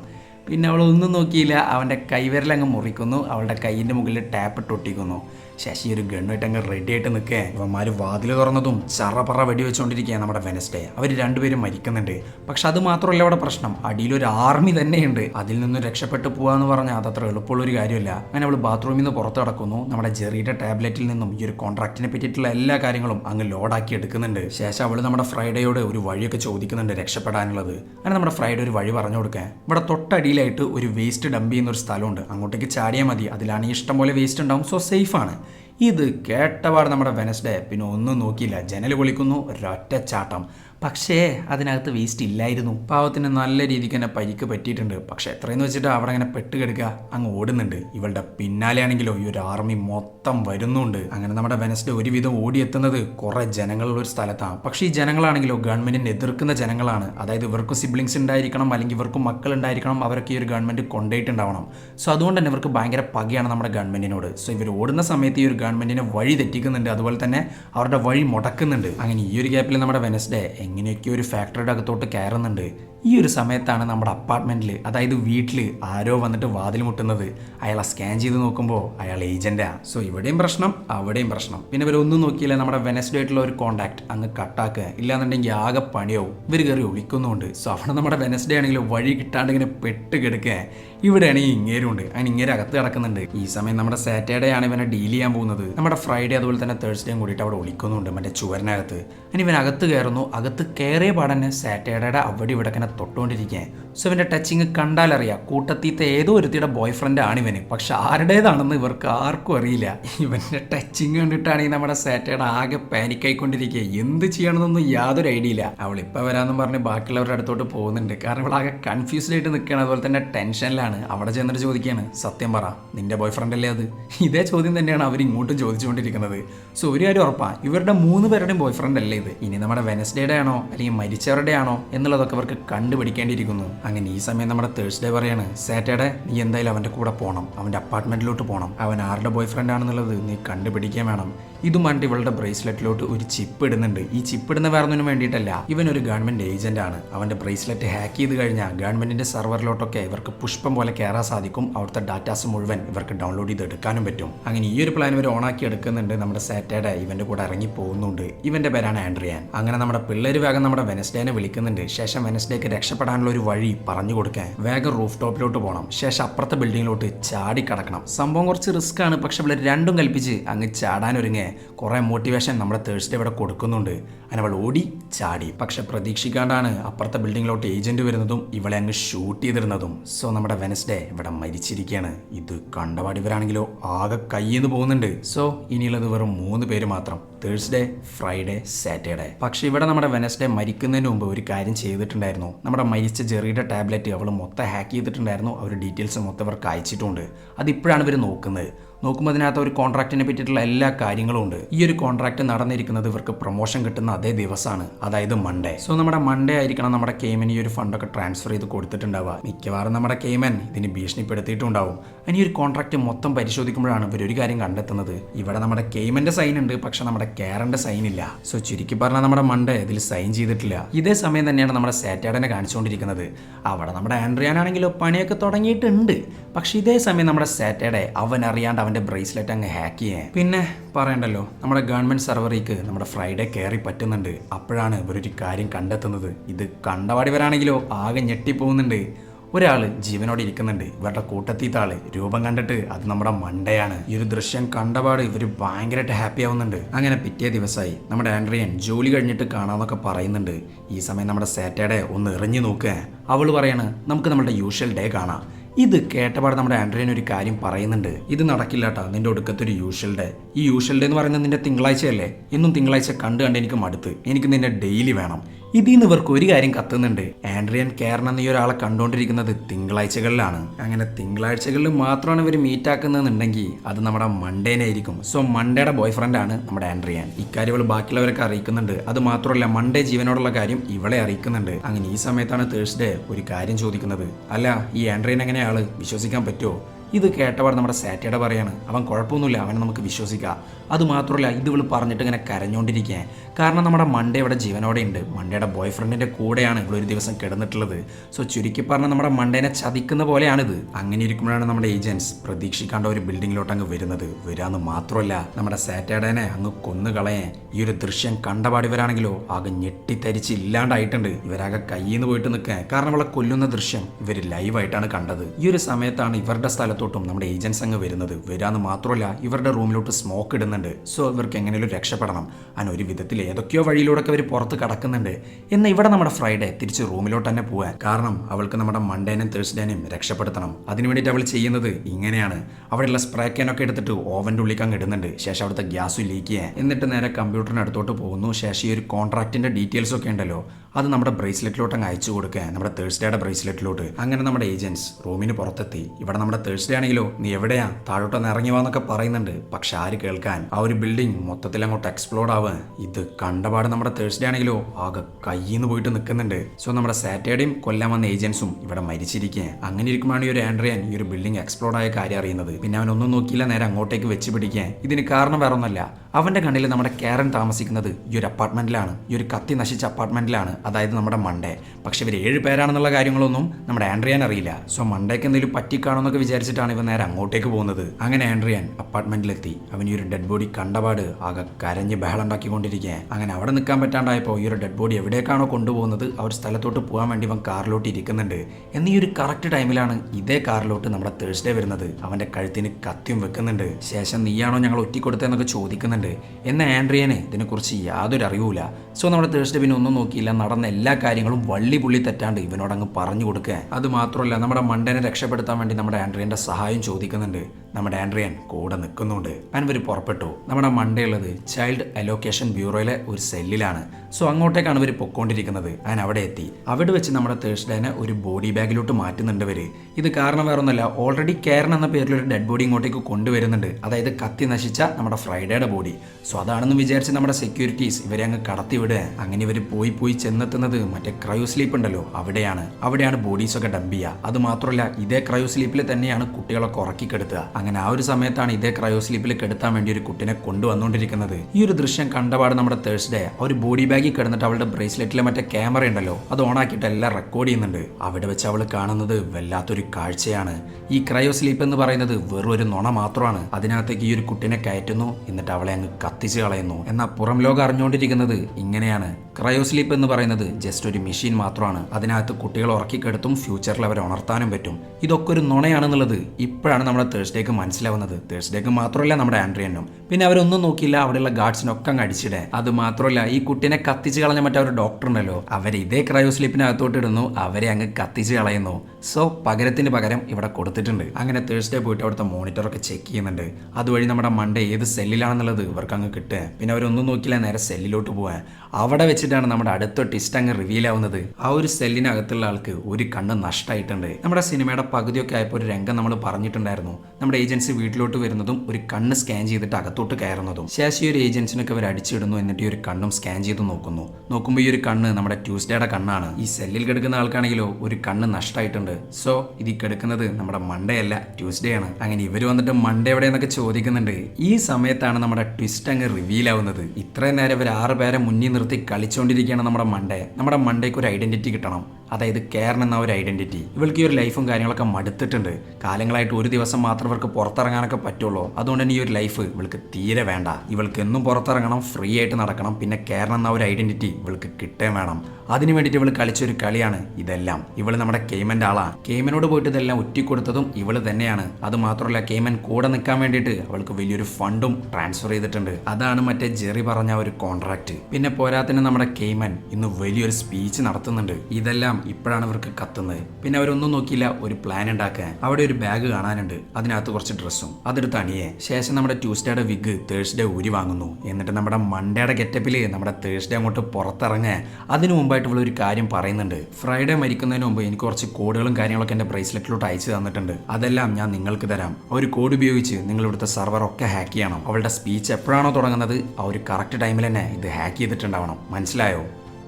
പിന്നെ അവൾ ഒന്നും നോക്കിയില്ല. അവന്റെ കൈവിരലങ്ങ് മുറിക്കുന്നു. അവളുടെ കൈയിന്റെ മുകളിൽ ടാപ്പ് ഇട്ട് ഒട്ടിക്കുന്നു. ശശി ഒരു ഗണ്ണായിട്ട് അങ്ങ് റെഡി ആയിട്ട് നിൽക്കേ. ഇവന്മാര് വാതിൽ തുറന്നതും ചറപറ വെടിവെച്ചുകൊണ്ടിരിക്കുക നമ്മുടെ വെനസ്ഡേ അവർ രണ്ടുപേരും മരിക്കുന്നുണ്ട്. പക്ഷെ അത് മാത്രമല്ല അവിടെ പ്രശ്നം. അടിയിലൊരു ആർമി തന്നെയുണ്ട്. അതിൽ നിന്ന് രക്ഷപ്പെട്ടു പോകാന്ന് പറഞ്ഞാൽ അതത്ര എളുപ്പമുള്ള ഒരു കാര്യമല്ല. അങ്ങനെ അവൾ ബാത്റൂമിൽ നിന്ന് പുറത്ത് കിടക്കുന്നു. നമ്മുടെ ജെറിയുടെ ടാബ്ലറ്റിൽ നിന്നും ഈ ഒരു കോൺട്രാക്റ്റിനെ പറ്റിയിട്ടുള്ള എല്ലാ കാര്യങ്ങളും അങ്ങ് ലോഡാക്കി എടുക്കുന്നുണ്ട്. ശേഷം അവൾ നമ്മുടെ ഫ്രൈഡേയോട് ഒരു വഴിയൊക്കെ ചോദിക്കുന്നുണ്ട് രക്ഷപ്പെടാനുള്ളത്. അങ്ങനെ നമ്മുടെ ഫ്രൈഡേ ഒരു വഴി പറഞ്ഞു കൊടുക്കാൻ. ഇവിടെ തൊട്ടടിയിലായിട്ട് ഒരു വേസ്റ്റ് ഡംപ് ചെയ്യുന്ന ഒരു സ്ഥലമുണ്ട്. അങ്ങോട്ടേക്ക് ചാടിയാൽ മതി. അതിലാണെങ്കിൽ ഇഷ്ടംപോലെ വേസ്റ്റ് ഉണ്ടാവും. സോ സേഫ് ആണ്. ഇത് കേട്ടപാട് നമ്മുടെ വെനസ്ഡേ പിന്നെ ഒന്നും നോക്കിയില്ല. ജനൽ പൊളിക്കുന്നു. ഒരൊറ്റ ചാട്ടം. പക്ഷേ അതിനകത്ത് വേസ്റ്റ് ഇല്ലായിരുന്നു. പാവത്തിന് നല്ല രീതിക്ക് തന്നെ പരിക്ക് പറ്റിയിട്ടുണ്ട്. പക്ഷേ എത്രയെന്ന് വെച്ചിട്ട് അവിടെ അങ്ങനെ പെട്ടുകെടുക്കുക അങ്ങ് ഓടുന്നുണ്ട്. ഇവളുടെ പിന്നാലെയാണെങ്കിലോ ഈ ഒരു ആർമി മൊത്തം വരുന്നുണ്ട്. അങ്ങനെ നമ്മുടെ വെനസ്ഡേ ഒരുവിധം ഓടിയെത്തുന്നത് കുറെ ജനങ്ങളുള്ള ഒരു സ്ഥലത്താണ് പക്ഷേ ഈ ജനങ്ങളാണെങ്കിലോ ഗവൺമെന്റിനെ എതിർക്കുന്ന ജനങ്ങളാണ്. അതായത് ഇവർക്ക് സിബ്ലിങ്സ് ഉണ്ടായിരിക്കണം അല്ലെങ്കിൽ ഇവർക്ക് മക്കൾ ഉണ്ടായിരിക്കണം അവരൊക്കെ ഈ ഒരു ഗവൺമെന്റ് കൊണ്ടുപോയിട്ടുണ്ടാവണം. സോ അതുകൊണ്ട് തന്നെ ഇവർക്ക് ഭയങ്കര പകയാണ് നമ്മുടെ ഗവൺമെന്റിനോട് സോ ഇവർ ഓടുന്ന സമയത്ത് ഈ ഒരു ഗവൺമെന്റിനെ വഴി തെറ്റിക്കുന്നുണ്ട്. അതുപോലെ തന്നെ അവരുടെ വഴി മുടക്കുന്നുണ്ട്. അങ്ങനെ ഈ ഒരു ഗ്യാപ്പിൽ നമ്മുടെ വെനസ്ഡേ എങ്ങനെയൊക്കെ ഒരു ഫാക്ടറിയുടെ അകത്തോട്ട് കയറുന്നുണ്ട്. ഈ ഒരു സമയത്താണ് നമ്മുടെ അപ്പാർട്ട്മെന്റിൽ അതായത് വീട്ടിൽ ആരോ വന്നിട്ട് വാതിൽ മുട്ടുന്നത്. അയാളെ സ്കാൻ ചെയ്ത് നോക്കുമ്പോൾ അയാൾ ഏജന്റാണ് സോ ഇവിടെയും പ്രശ്നം അവിടെയും പ്രശ്നം. പിന്നെ ഇവരൊന്നും നോക്കിയില്ല നമ്മുടെ വെനസ്ഡേ ആയിട്ടുള്ള ഒരു കോണ്ടാക്ട് അങ്ങ് കട്ടാക്കുക ഇല്ലാന്നുണ്ടെങ്കിൽ ആകെ പണിയാവും. ഇവർ കയറി ഒളിക്കുന്നുണ്ട്. സോ അവിടെ നമ്മുടെ വെനസ്ഡേ ആണെങ്കിലും വഴി കിട്ടാണ്ട് ഇങ്ങനെ പെട്ട് കിടക്കുക. ഇവിടെയാണെങ്കിൽ ഇങ്ങേരുണ്ട് അങ്ങനെ ഇങ്ങേരെ അകത്ത് കിടക്കുന്നുണ്ട്. ഈ സമയം നമ്മുടെ സാറ്റർഡേ ആണ് ഇവനെ ഡീൽ ചെയ്യാൻ പോകുന്നത്. നമ്മുടെ ഫ്രൈഡേ അതുപോലെ തന്നെ തേഴ്സ്ഡേയും കൂടിയിട്ട് അവിടെ ഒളിക്കുന്നുണ്ട് മറ്റേ ചുവരനകത്ത്. അങ്ങനെ ഇവൻ അകത്ത് കയറുന്നു. അകത്ത് കയറിയ പാടന്നെ സാറ്റർഡേയുടെ അവിടെ ഇവിടെ തൊട്ടുകൊണ്ടിരിക്കുക സോ ഇവന്റെ ടച്ചിങ് കണ്ടാലറിയാം കൂട്ടത്തീത്തെ ഏതോ ഒരുത്തിയുടെ ബോയ് ഫ്രണ്ട് ആണ് ഇവന് പക്ഷെ ആരുടേതാണെന്ന് ഇവർക്ക് ആർക്കും അറിയില്ല. ഇവന്റെ ടച്ചിങ് കണ്ടിട്ടാണ് ഈ നമ്മുടെ സാറ്റയുടെ ആകെ പാനിക്കായിക്കൊണ്ടിരിക്കുക എന്ത് ചെയ്യണമെന്നൊന്നും യാതൊരു ഐഡിയ ഇല്ല. അവൾ ഇപ്പം വരാമെന്ന് പറഞ്ഞ് ബാക്കിയുള്ളവരുടെ അടുത്തോട്ട് പോകുന്നുണ്ട്. കാരണം ഇവൾ ആകെ കൺഫ്യൂസ്ഡ് ആയിട്ട് നിൽക്കുകയാണ് അതുപോലെ തന്നെ ടെൻഷനിലാണ് അവിടെ ചെന്നിട്ട് ചോദിക്കുകയാണ് സത്യം പറ നിന്റെ ബോയ് ഫ്രണ്ട് അല്ലേ അത്? ഇതേ ചോദ്യം തന്നെയാണ് അവർ ഇങ്ങോട്ടും ചോദിച്ചുകൊണ്ടിരിക്കുന്നത്. സോ ഒരു കാര്യം ഉറപ്പാണ് ഇവരുടെ മൂന്ന് പേരുടെയും ബോയ് ഫ്രണ്ട് അല്ലേ ഇത്? ഇനി നമ്മുടെ വെനസ്ഡേയുടെ ആണോ? അല്ലെങ്കിൽ മരിച്ചവരുടെ ആണോ? എന്നുള്ളതൊക്കെ അവർക്ക് കണ്ടുപിടിക്കേണ്ടിയിരിക്കുന്നു. അങ്ങനെ ഈ സമയം നമ്മുടെ തേഴ്സ്ഡേ പറയാണ് സാറ്റർഡേ നീ എന്തായാലും അവന്റെ കൂടെ പോകണം അവന്റെ അപ്പാർട്ട്മെന്റിലോട്ട് പോകണം അവൻ ആരുടെ ബോയ് ഫ്രണ്ട് ആണെന്നുള്ളത് നീ കണ്ടുപിടിക്കാൻ വേണം. ഇതും കണ്ട് ഇവളുടെ ബ്രേസ്ലെറ്റിലോട്ട് ഒരു ചിപ്പ് ഇടുന്നുണ്ട്. ഈ ചിപ്പ് ഇടുന്ന വേറൊന്നിനും വേണ്ടിയിട്ടല്ല ഇവൻ ഒരു ഗവൺമെന്റ് ഏജന്റ് ആണ്. അവന്റെ ബ്രേസ്ലെറ്റ് ഹാക്ക് ചെയ്ത് കഴിഞ്ഞാൽ ഗവൺമെന്റിന്റെ സെർവറിലോട്ടൊക്കെ ഇവർക്ക് പുഷ്പം പോലെ കയറാൻ സാധിക്കും. അവിടുത്തെ ഡാറ്റാസ് മുഴുവൻ ഇവർക്ക് ഡൗൺലോഡ് ചെയ്ത് എടുക്കാനും പറ്റും. അങ്ങനെ ഈ ഒരു പ്ലാൻ ഇവർ ഓണാക്കി എടുക്കുന്നുണ്ട്. നമ്മുടെ സാറ്റർഡേ ഇവന്റെ കൂടെ ഇറങ്ങി പോകുന്നുണ്ട്. ഇവന്റെ പേരാണ് ആൻഡ്രിയാൻ. അങ്ങനെ നമ്മുടെ പിള്ളേര് വേഗം നമ്മുടെ വെനസ്ഡേനെ വിളിക്കുന്നുണ്ട്. ശേഷം വെനസ്ഡേക്ക് രക്ഷപ്പെടാനുള്ള ഒരു വഴി പറഞ്ഞു കൊടുക്കാൻ വേഗം റൂഫ് ടോപ്പിലോട്ട് പോകണം ശേഷം അപ്പുറത്തെ ബിൽഡിങ്ങിലോട്ട് ചാടി കടക്കണം. സംഭവം കുറച്ച് റിസ്ക് ആണ്. പക്ഷെ ഇവിടെ രണ്ടും കൽപ്പിച്ച് അങ്ങ് ചാടാൻ ഒരുങ്ങേ. കുറെ മോട്ടിവേഷൻ നമ്മുടെ തേഴ്സ്ഡേ ഇവിടെ കൊടുക്കുന്നുണ്ട്. അങ്ങനെ അവൾ ഓടി ചാടി. പക്ഷെ പ്രതീക്ഷിക്കാണ്ടാണ് അപ്പുറത്തെ ബിൽഡിങ്ങിലോട്ട് ഏജന്റ് വരുന്നതും ഇവളെ അങ്ങ് ഷൂട്ട് ചെയ്തിരുന്നതും. സോ നമ്മുടെ വെനസ്ഡേ ഇവിടെ മരിച്ചിരിക്കുകയാണ്. ഇത് കണ്ടപാടിവരാണെങ്കിലോ ആകെ കയ്യിൽ നിന്ന് പോകുന്നുണ്ട്. സോ ഇനിയുള്ളത് വെറും മൂന്ന് പേര് മാത്രം. തേഴ്സ്ഡേ ഫ്രൈഡേ സാറ്റർഡേ പക്ഷേ ഇവിടെ നമ്മുടെ വെനസ്ഡേ മരിക്കുന്നതിന് മുമ്പ് ഒരു കാര്യം ചെയ്തിട്ടുണ്ടായിരുന്നു. നമ്മുടെ മരിച്ച ജെറിയുടെ ടാബ്ലറ്റ് അവൾ മൊത്തം ഹാക്ക് ചെയ്തിട്ടുണ്ടായിരുന്നു. അവർ ഡീറ്റെയിൽസ് മൊത്തം അവർക്ക് അയച്ചിട്ടുണ്ട്. അതിപ്പോഴാണ് ഇവർ നോക്കുന്നത്. നോക്കുമ്പോൾ അതിനകത്ത് ഒരു കോൺട്രാക്റ്റിനെ പറ്റിയിട്ടുള്ള എല്ലാ കാര്യങ്ങളും ഉണ്ട്. ഈ ഒരു കോൺട്രാക്ട് നടന്നിരിക്കുന്നത് ഇവർക്ക് പ്രൊമോഷൻ കിട്ടുന്ന അതേ ദിവസമാണ് അതായത് മൺഡേ സോ നമ്മുടെ മൺഡേ ആയിരിക്കണം നമ്മുടെ കെയ്മൻ ഈ ഒരു ഫണ്ടൊക്കെ ട്രാൻസ്ഫർ ചെയ്ത് കൊടുത്തിട്ടുണ്ടാവുക. മിക്കവാറും നമ്മുടെ കേമൻ ഇതിന് ഭീഷണിപ്പെടുത്തിയിട്ടുണ്ടാവും. ഇനി ഒരു കോൺട്രാക്ട് മൊത്തം പരിശോധിക്കുമ്പോഴാണ് ഇവർ ഒരു കാര്യം കണ്ടെത്തുന്നത്. ഇവിടെ നമ്മുടെ കേമന്റെ സൈൻ ഉണ്ട് പക്ഷെ നമ്മുടെ കേരന്റെ സൈൻ ഇല്ല. സോ ചുരുക്കി പറഞ്ഞാൽ നമ്മുടെ മൺഡേ ഇതിൽ സൈൻ ചെയ്തിട്ടില്ല. ഇതേ സമയം തന്നെയാണ് നമ്മുടെ സാറ്റർഡേനെ കാണിച്ചുകൊണ്ടിരിക്കുന്നത്. അവിടെ നമ്മുടെ ആൻഡ്രിയാനാണെങ്കിലോ പണിയൊക്കെ തുടങ്ങിയിട്ടുണ്ട്. പക്ഷെ ഇതേ സമയം നമ്മുടെ സാറ്റർഡേ അവൻ അറിയാണ്ട് അവന്റെ ബ്രേസ്ലെറ്റ് അങ്ങ് ഹാക്ക് ചെയ്യാൻ പിന്നെ പറയണ്ടല്ലോ നമ്മുടെ ഗവൺമെന്റ് സെർവറിക്ക് നമ്മുടെ ഫ്രൈഡേ കയറി പറ്റുന്നുണ്ട്. അപ്പോഴാണ് ഇവരൊരു കാര്യം കണ്ടെത്തുന്നത്. ഇത് കണ്ടവാടിവരാണെങ്കിലോ ആകെ ഞെട്ടിപ്പോകുന്നുണ്ട്. ഒരാൾ ജീവനോടെ ഇരിക്കുന്നുണ്ട്. ഇവരുടെ കൂട്ടത്തീത്ത ആൾ രൂപം കണ്ടിട്ട് അത് നമ്മുടെ മണ്ടയാണ്. ഈ ഒരു ദൃശ്യം കണ്ടപാട് ഇവർ ഭയങ്കരമായിട്ട് ഹാപ്പി ആവുന്നുണ്ട്. അങ്ങനെ പിറ്റേ ദിവസമായി നമ്മുടെ ആൻഡ്രിയൻ ജോലി കഴിഞ്ഞിട്ട് കാണാമെന്നൊക്കെ പറയുന്നുണ്ട്. ഈ സമയം നമ്മുടെ സാറ്റർഡേ ഒന്ന് എറിഞ്ഞു നോക്കുക അവൾ പറയാണ് നമുക്ക് നമ്മുടെ യൂഷ്വൽ ഡേ കാണാം. ഇത് കേട്ടപാട് നമ്മുടെ ആൻഡ്രിയൻ ഒരു കാര്യം പറയുന്നുണ്ട്. ഇത് നടക്കില്ല കേട്ടോ നിന്റെ ഒടുക്കത്തെ ഒരു യൂഷ്വൽ ഡേ ഈ യൂഷ്വൽ ഡേ എന്ന് പറയുന്നത് നിന്റെ തിങ്കളാഴ്ചയല്ലേ? എന്നും തിങ്കളാഴ്ച കണ്ട് കണ്ട് എനിക്ക് മടുത്ത്. എനിക്ക് നിന്നെ ഡെയിലി വേണം. ഇതിൽ നിന്ന് ഇവർക്ക് ഒരു കാര്യം കത്തുന്നുണ്ട്. ആൻഡ്രിയൻ എന്ന ഈ ഒരാളെ കണ്ടുകൊണ്ടിരിക്കുന്നത് തിങ്കളാഴ്ചകളിലാണ്. അങ്ങനെ തിങ്കളാഴ്ചകളിൽ മാത്രമാണ് ഇവർ മീറ്റ് ആക്കുന്നതെന്നുണ്ടെങ്കിൽ അത് നമ്മുടെ മണ്ടേനെ ആയിരിക്കും. സോ മണ്ടേയുടെ ബോയ് ഫ്രണ്ടാണ് നമ്മുടെ ആൻഡ്രിയൻ. ഇക്കാര്യം ഇവൾ ബാക്കിയുള്ളവരൊക്കെ അറിയിക്കുന്നുണ്ട്. അത് മാത്രമല്ല മണ്ടേ ജീവനോടുള്ള കാര്യം ഇവളെ അറിയിക്കുന്നുണ്ട്. അങ്ങനെ ഈ സമയത്താണ് തേഴ്സ്ഡേ ഒരു കാര്യം ചോദിക്കുന്നത്. അല്ല ഈ ആൻഡ്രിയൻ എങ്ങനെയാണ് വിശ്വസിക്കാൻ പറ്റുമോ ഇത് കേട്ടപാട് നമ്മുടെ സാറ്റയുടെ പറയാണ്. അവൻ കുഴപ്പമൊന്നുമില്ല അവനെ നമുക്ക് വിശ്വസിക്കാം. അതുമാത്രമല്ല ഇത് ഇവൾ പറഞ്ഞിട്ട് ഇങ്ങനെ കരഞ്ഞുകൊണ്ടിരിക്കുക കാരണം നമ്മുടെ മണ്ടേ ഇവിടെ ജീവനോടെ ഉണ്ട്. മണ്ടയുടെ ബോയ് ഫ്രണ്ടിന്റെ കൂടെയാണ് ഇവിടെ ഒരു ദിവസം കിടന്നിട്ടുള്ളത്. സോ ചുരുക്കി പറഞ്ഞാൽ നമ്മുടെ മണ്ടേനെ ചതിക്കുന്ന പോലെയാണിത്. അങ്ങനെ ഇരിക്കുമ്പോഴാണ് നമ്മുടെ ഏജൻസ് പ്രതീക്ഷിക്കാണ്ട ഒരു ബിൽഡിങ്ങിലോട്ട് അങ്ങ് വരുന്നത്. വരാന്ന് മാത്രമല്ല നമ്മുടെ സാറ്റർഡേനെ അങ്ങ് കൊന്നുകളയേ ഈ ഒരു ദൃശ്യം കണ്ടപാടിവരാണെങ്കിലോ ആകെ ഞെട്ടിത്തരിച്ച് ഇല്ലാണ്ടായിട്ടുണ്ട്. ഇവരാകെ കയ്യിൽ നിന്ന് പോയിട്ട് നിൽക്കാൻ കാരണം അവളെ കൊല്ലുന്ന ദൃശ്യം ഇവർ ലൈവായിട്ടാണ് കണ്ടത്. ഈ ഒരു സമയത്താണ് ഇവരുടെ സ്ഥലത്തോട്ടും നമ്മുടെ ഏജൻസ് അങ്ങ് വരുന്നത്. വരാന്ന് മാത്രമല്ല ഇവരുടെ റൂമിലോട്ട് സ്മോക്ക് ഇടുന്നുണ്ട്. വരുന്നുണ്ട് സോ ഇവർക്ക് എങ്ങനെയും രക്ഷപ്പെടണം. അങ്ങനെ ഒരു വിധത്തിൽ ഏതൊക്കെയോ വഴിയിലൂടെ അവർ പുറത്ത് കടക്കുന്നുണ്ട്. എന്നാൽ ഇവിടെ നമ്മുടെ ഫ്രൈഡേ തിരിച്ച് റൂമിലോട്ട് തന്നെ പോകാൻ കാരണം അവൾക്ക് നമ്മുടെ മണ്ടേനും തേഴ്സ്ഡേനെയും രക്ഷപ്പെടുത്തണം. അതിനു വേണ്ടിയിട്ട് അവൾ ചെയ്യുന്നത് ഇങ്ങനെയാണ്. അവിടെയുള്ള സ്പ്രേ ക്യാനൊക്കെ എടുത്തിട്ട് ഓവന്റെ ഉള്ളിലേക്ക് അങ്ങ് ഇടുന്നുണ്ട്. ശേഷം അവിടുത്തെ ഗ്യാസ് ലീക്ക് ചെയ്യാൻ. എന്നിട്ട് നേരെ കമ്പ്യൂട്ടറിന് അടുത്തോട്ട് പോകുന്നു. ശേഷം ഈ ഒരു കോൺട്രാക്റ്റിന്റെ ഡീറ്റെയിൽസ് ഒക്കെ ഉണ്ടല്ലോ. അത് നമ്മുടെ ബ്രേസ്ലെറ്റിലോട്ട് അങ്ങ് അയച്ചു കൊടുക്കുക. നമ്മുടെ തേഴ്സ്ഡേയുടെ ബ്രേസ്ലെറ്റിലോട്ട്. അങ്ങനെ നമ്മുടെ ഏജൻസ് റൂമിന് പുറത്തെത്തി. ഇവിടെ നമ്മുടെ തേഴ്സ്ഡേ ആണെങ്കിലോ നീ എവിടെയാ? താഴോട്ടൊന്ന് ഇറങ്ങി വാന്നൊക്കെ പറയുന്നുണ്ട്. പക്ഷെ ആര് കേൾക്കാൻ? ആ ഒരു ബിൽഡിംഗ് മൊത്തത്തിൽ അങ്ങോട്ട് എക്സ്പ്ലോഡ് ആവുക. ഇത് കണ്ടപാട് നമ്മുടെ തേഴ്സ്ഡേ ആണെങ്കിലോ ആകെ കയ്യിന്ന് പോയിട്ട് നിൽക്കുന്നുണ്ട്. സോ നമ്മുടെ സാറ്റർഡേയും കൊല്ലാൻ വന്ന ഏജൻസും ഇവിടെ മരിച്ചിരിക്കുക. അങ്ങനെ ഇരിക്കുമ്പോഴാണ് ഈ ഒരു ആൻഡ്രിയൻ ഈ ഒരു ബിൽഡിംഗ് എക്സ്പ്ലോഡ് ആയ കാര്യം അറിയുന്നത്. പിന്നെ അവൻ ഒന്നും നോക്കിയില്ല നേരെ അങ്ങോട്ടേക്ക് വെച്ച് പിടിക്കാൻ ഇതിന് കാരണം വേറെ ഒന്നല്ല അവന്റെ കണ്ണിൽ നമ്മുടെ കാരൻ താമസിക്കുന്നത് ഈ ഒരു അപ്പാർട്ട്മെന്റിലാണ് ഈ ഒരു കത്തി നശിച്ച അപ്പാർട്ട്മെന്റിലാണ് അതായത് നമ്മുടെ മണ്ടേ. പക്ഷെ ഇവർ ഏഴ് പേരാണെന്നുള്ള കാര്യങ്ങളൊന്നും നമ്മുടെ ആൻഡ്രിയൻ അറിയില്ല. സോ മണ്ടേക്ക് എന്തെങ്കിലും പറ്റിക്കാണോന്നൊക്കെ വിചാരിച്ചിട്ടാണ് ഇവ നേരെ അങ്ങോട്ടേക്ക് പോകുന്നത്. അങ്ങനെ ആൻഡ്രിയൻ അപ്പാർട്ട്മെന്റിലെത്തി. അവൻ ഈ ഒരു ഡെഡ് ബോഡി കണ്ടപാട് ആകെ കരഞ്ഞ് ബഹളം ഉണ്ടാക്കിക്കൊണ്ടിരിക്കുക അങ്ങനെ അവിടെ നിൽക്കാൻ പറ്റാണ്ടായപ്പോൾ ഈ ഒരു ഡെഡ് ബോഡി എവിടേക്കാണോ കൊണ്ടുപോകുന്നത് ഒരു സ്ഥലത്തോട്ട് പോകാൻ വേണ്ടി ഇവൻ കാറിലോട്ട് ഇരിക്കുന്നുണ്ട്. എന്നീ ഒരു കറക്റ്റ് ടൈമിലാണ് ഇതേ കാറിലോട്ട് നമ്മുടെ തേഴ്സ്ഡേ വരുന്നത്. അവന്റെ കഴുത്തിന് കത്തിയും വെക്കുന്നുണ്ട്. ശേഷം നീയാണോ ഞങ്ങൾ ഒറ്റിക്കൊടുത്തതെന്നൊക്കെ ചോദിക്കുന്നുണ്ട്. എന്ന ആൻഡ്രിയന് ഇതിനെക്കുറിച്ച് യാതൊരു അറിവില്ല സോ നമ്മുടെ തേഴ്സ്ഡേ പിന്നെ ഒന്നും നോക്കിയില്ല. നടന്ന എല്ലാ കാര്യങ്ങളും വള്ളി പുള്ളി തെറ്റാണ്ട് ഇവനോടങ്ങ് പറഞ്ഞു കൊടുക്കുക. അത് മാത്രമല്ല നമ്മുടെ മണ്ടനെ രക്ഷപ്പെടുത്താൻ വേണ്ടി നമ്മുടെ ആൻഡ്രിയന്റെ സഹായം ചോദിക്കുന്നുണ്ട്. നമ്മുടെ ആൻഡ്രിയൻ കൂടെ നിൽക്കുന്നുണ്ട് അൻവർ പുറപ്പെട്ടു. നമ്മുടെ മണ്ടയുള്ളത് ചൈൽഡ് അലോക്കേഷൻ ബ്യൂറോയിലെ ഒരു സെല്ലിലാണ്. സോ അങ്ങോട്ടേക്കാണ് ഇവർ പൊക്കോണ്ടിരിക്കുന്നത്. അവൻ അവിടെ എത്തി. അവിടെ വെച്ച് നമ്മുടെ തേഴ്സ്ഡേനെ ഒരു ബോഡി ബാഗിലോട്ട് മാറ്റുന്നുണ്ട് ഇവർ. ഇത് കാരണം വേറെ ഒന്നല്ല ഓൾറെഡി കേരൻ എന്ന പേരിൽ ഒരു ഡെഡ് ബോഡി ഇങ്ങോട്ടേക്ക് കൊണ്ടുവരുന്നുണ്ട്. അതായത് കത്തി നശിച്ച നമ്മുടെ ഫ്രൈഡേയുടെ ബോഡി സോ അതാണെന്ന് വിചാരിച്ച് നമ്മുടെ സെക്യൂരിറ്റീസ് ഇവരെ അങ്ങ് കടത്തി വിടുക അങ്ങനെ ഇവർ പോയി പോയി ചെന്നെത്തുന്നത് മറ്റേ ക്രയോ സ്ലീപ്പ് ഉണ്ടല്ലോ അവിടെയാണ്. അവിടെയാണ് ബോഡീസ് ഒക്കെ ഡംപ് ചെയ്യുക. അത് മാത്രമല്ല ഇതേ ക്രയോ സ്ലീപ്പിൽ തന്നെയാണ് കുട്ടികളൊക്കെ ഉറക്കി കെടുത്തുക അങ്ങനെ ആ ഒരു സമയത്താണ് ഇതേ ക്രയോ സ്ലീപ്പിൽ വേണ്ടി ഒരു കുട്ടിനെ കൊണ്ടുവന്നുകൊണ്ടിരിക്കുന്നത്. ഈ ഒരു ദൃശ്യം കണ്ടപാട് നമ്മുടെ തേഴ്സ്ഡേ ഒരു ബോഡി ബാഗിൽ കിടന്നിട്ട് അവളുടെ ബ്രേസ്ലെറ്റിലെ മറ്റേ ക്യാമറ ഉണ്ടല്ലോ അത് ഓണാക്കിയിട്ട് എല്ലാം റെക്കോർഡ് ചെയ്യുന്നുണ്ട്. അവിടെ വെച്ച് അവൾ കാണുന്നത് വല്ലാത്തൊരു കാഴ്ചയാണ്. ഈ ക്രയോ സ്ലീപ്പ് എന്ന് പറയുന്നത് വെറും ഒരു നുണ മാത്രമാണ്. അതിനകത്തേക്ക് ഈ ഒരു കുട്ടിനെ കയറ്റുന്നു എന്നിട്ട് അവളെ അങ്ങ് കത്തിച്ച് കളയുന്നു. എന്നാൽ പുറം ലോകം അറിഞ്ഞുകൊണ്ടിരിക്കുന്നത് ഇങ്ങനെയാണ്. ക്രയോ സ്ലീപ്പ് എന്ന് പറയുന്നത് ജസ്റ്റ് ഒരു മെഷീൻ മാത്രമാണ്. അതിനകത്ത് കുട്ടികൾ ഉറക്കിക്കെടുത്തും ഫ്യൂച്ചറിൽ അവരെ ഉണർത്താനും പറ്റും. ഇതൊക്കെ ഒരു നുണയാണെന്നുള്ളത് ഇപ്പോഴാണ് നമ്മുടെ തേഴ്സ്ഡേക്ക് മനസ്സിലാവുന്നത്. തേഴ്സ്ഡേക്ക് മാത്രമല്ല നമ്മുടെ ആൻഡ്രിയനും പിന്നെ അവരൊന്നും നോക്കിയില്ല അവിടെയുള്ള ഗാർഡ്സിനൊക്കെ അങ്ങ് അടിച്ചിടേ. അത് മാത്രമല്ല ഈ കുട്ടിനെ കത്തിച്ച് കളഞ്ഞ മറ്റേ ഒരു ഡോക്ടർ ഉണ്ടല്ലോ. അവരെ ഇതേ ക്രയോസ്ലിപ്പിനകത്തോട്ട് ഇടുന്നു അവരെ അങ്ങ് കത്തിച്ച് കളയുന്നു. സോ പകരത്തിന് പകരം ഇവിടെ കൊടുത്തിട്ടുണ്ട്. അങ്ങനെ തേഴ്സ്ഡേ പോയിട്ട് അവിടുത്തെ മോണിറ്ററൊക്കെ ചെക്ക് ചെയ്യുന്നുണ്ട്. അതുവഴി നമ്മുടെ മണ്ടേ ഏത് സെല്ലിലാണെന്നുള്ളത് ഇവർക്ക് അങ്ങ് കിട്ടുക. പിന്നെ അവരൊന്നും നോക്കില്ല നേരെ സെല്ലിലോട്ട് പോകാൻ അവിടെ വെച്ചിട്ടാണ് നമ്മുടെ അടുത്ത ടിസ്റ്റ് അങ്ങ് റിവീൽ ആവുന്നത്. ആ ഒരു സെല്ലിനകത്തുള്ള ആൾക്ക് ഒരു കണ്ണ് നഷ്ടമായിട്ടുണ്ട്. നമ്മുടെ സിനിമയുടെ പകുതിയൊക്കെ ആയപ്പോൾ ഒരു രംഗം നമ്മൾ പറഞ്ഞിട്ടുണ്ടായിരുന്നു. നമ്മുടെ ഏജൻസി വീട്ടിലോട്ട് വരുന്നതും ഒരു കണ്ണ് സ്കാൻ ചെയ്തിട്ട് അകത്തോട്ട് കയറുന്നതും. ശേഷം ഈ ഒരു ഏജൻസിനൊക്കെ അവർ അടിച്ചിടുന്നു എന്നിട്ട് ഈ ഒരു കണ്ണും സ്കാൻ ചെയ്ത് നോക്കുന്നു. നോക്കുമ്പോൾ ഈ ഒരു കണ്ണ് നമ്മുടെ ട്യൂസ്ഡേയുടെ കണ്ണാണ്. ഈ സെല്ലിൽ കിടക്കുന്ന ആൾക്കാണെങ്കിലോ ഒരു കണ്ണ് നഷ്ടമായിട്ടുണ്ട്. സോ ഇത് കിടക്കുന്നത് നമ്മുടെ മൺഡേ അല്ല ട്യൂസ്ഡേ ആണ്. അങ്ങനെ ഇവർ വന്നിട്ട് മൺഡേ എവിടെ എന്നൊക്കെ ചോദിക്കുന്നുണ്ട്. ഈ സമയത്താണ് നമ്മുടെ ട്വിസ്റ്റ് അങ്ങ് റിവീൽ ആവുന്നത്. ഇത്രയും നേരം ഇവർ ആറ് പേരെ മുന്നിൽ നിർത്തി കളിച്ചുകൊണ്ടിരിക്കുകയാണ് നമ്മുടെ മൺഡേ നമ്മുടെ മൺഡേക്ക് ഒരു ഐഡന്റിറ്റി കിട്ടണം. അതായത് കേരൻ എന്ന ഒരു ഐഡന്റിറ്റി ഇവൾക്ക് ഈ ഒരു ലൈഫും കാര്യങ്ങളൊക്കെ മടുത്തിട്ടുണ്ട്. കാലങ്ങളായിട്ട് ഒരു ദിവസം മാത്രം ഇവർക്ക് പുറത്തിറങ്ങാനൊക്കെ പറ്റുള്ളൂ. അതുകൊണ്ട് തന്നെ ഈ ഒരു ലൈഫ് ഇവൾക്ക് തീരെ വേണ്ട. ഇവൾക്ക് എന്നും പുറത്തിറങ്ങണം ഫ്രീ ആയിട്ട് നടക്കണം. പിന്നെ കേരൻ എന്ന ഒരു ഐഡന്റിറ്റി ഇവൾക്ക് കിട്ടേ വേണം. അതിനു വേണ്ടിയിട്ട് ഇവൾ കളിച്ചൊരു കളിയാണ് ഇതെല്ലാം. ഇവൾ നമ്മുടെ കേമന്റെ ആളാണ് കേമനോട് പോയിട്ട് ഇതെല്ലാം ഒറ്റിക്കൊടുത്തതും ഇവൾ തന്നെയാണ്. അത് മാത്രമല്ല കേമൻ കൂടെ നിൽക്കാൻ വേണ്ടിയിട്ട് അവൾക്ക് വലിയൊരു ഫണ്ടും ട്രാൻസ്ഫർ ചെയ്തിട്ടുണ്ട്. അതാണ് മറ്റേ ജെറി പറഞ്ഞ ഒരു കോൺട്രാക്ട് പിന്നെ പോരാത്തിന് നമ്മുടെ കേമൻ ഇന്ന് വലിയൊരു സ്പീച്ച് നടത്തുന്നുണ്ട്. ഇതെല്ലാം ഇപ്പോഴാണ് ഇവർക്ക് കത്തുന്നത്. പിന്നെ അവരൊന്നും നോക്കിയില്ല ഒരു പ്ലാൻ ഉണ്ടാക്കാൻ. അവിടെ ഒരു ബാഗ് കാണാനുണ്ട്. അതിനകത്ത് കുറച്ച് ഡ്രസ്സും അതെടുത്ത് അണിയെ. ശേഷം നമ്മുടെ ട്യൂസ്ഡേയുടെ വിഗ് തേഴ്സ്ഡേ ഊരി വാങ്ങുന്നു. എന്നിട്ട് നമ്മുടെ മൺഡേയുടെ ഗെറ്റപ്പിൽ നമ്മുടെ തേഴ്സ്ഡേ അങ്ങോട്ട് പുറത്തിറങ്ങാൻ അതിനു മുമ്പായിട്ട് ഇവിടെ ഒരു കാര്യം പറയുന്നുണ്ട്. ഫ്രൈഡേ മരിക്കുന്നതിന് മുമ്പ് എനിക്ക് കുറച്ച് കോഡുകളും കാര്യങ്ങളൊക്കെ എന്റെ ബ്രേസ്ലെറ്റിലോട്ട് അയച്ചു തന്നിട്ടുണ്ട്. അതെല്ലാം ഞാൻ നിങ്ങൾക്ക് തരാം. ആ ഒരു കോഡ് ഉപയോഗിച്ച് നിങ്ങൾ ഇവിടുത്തെ സെർവർ ഒക്കെ ഹാക്ക് ചെയ്യണം. അവളുടെ സ്പീച്ച് എപ്പോഴാണോ തുടങ്ങുന്നത് ആ ഒരു കറക്റ്റ് ടൈമിൽ തന്നെ ഇത് ഹാക്ക് ചെയ്തിട്ടുണ്ടാവണം. മനസ്സിലായോ?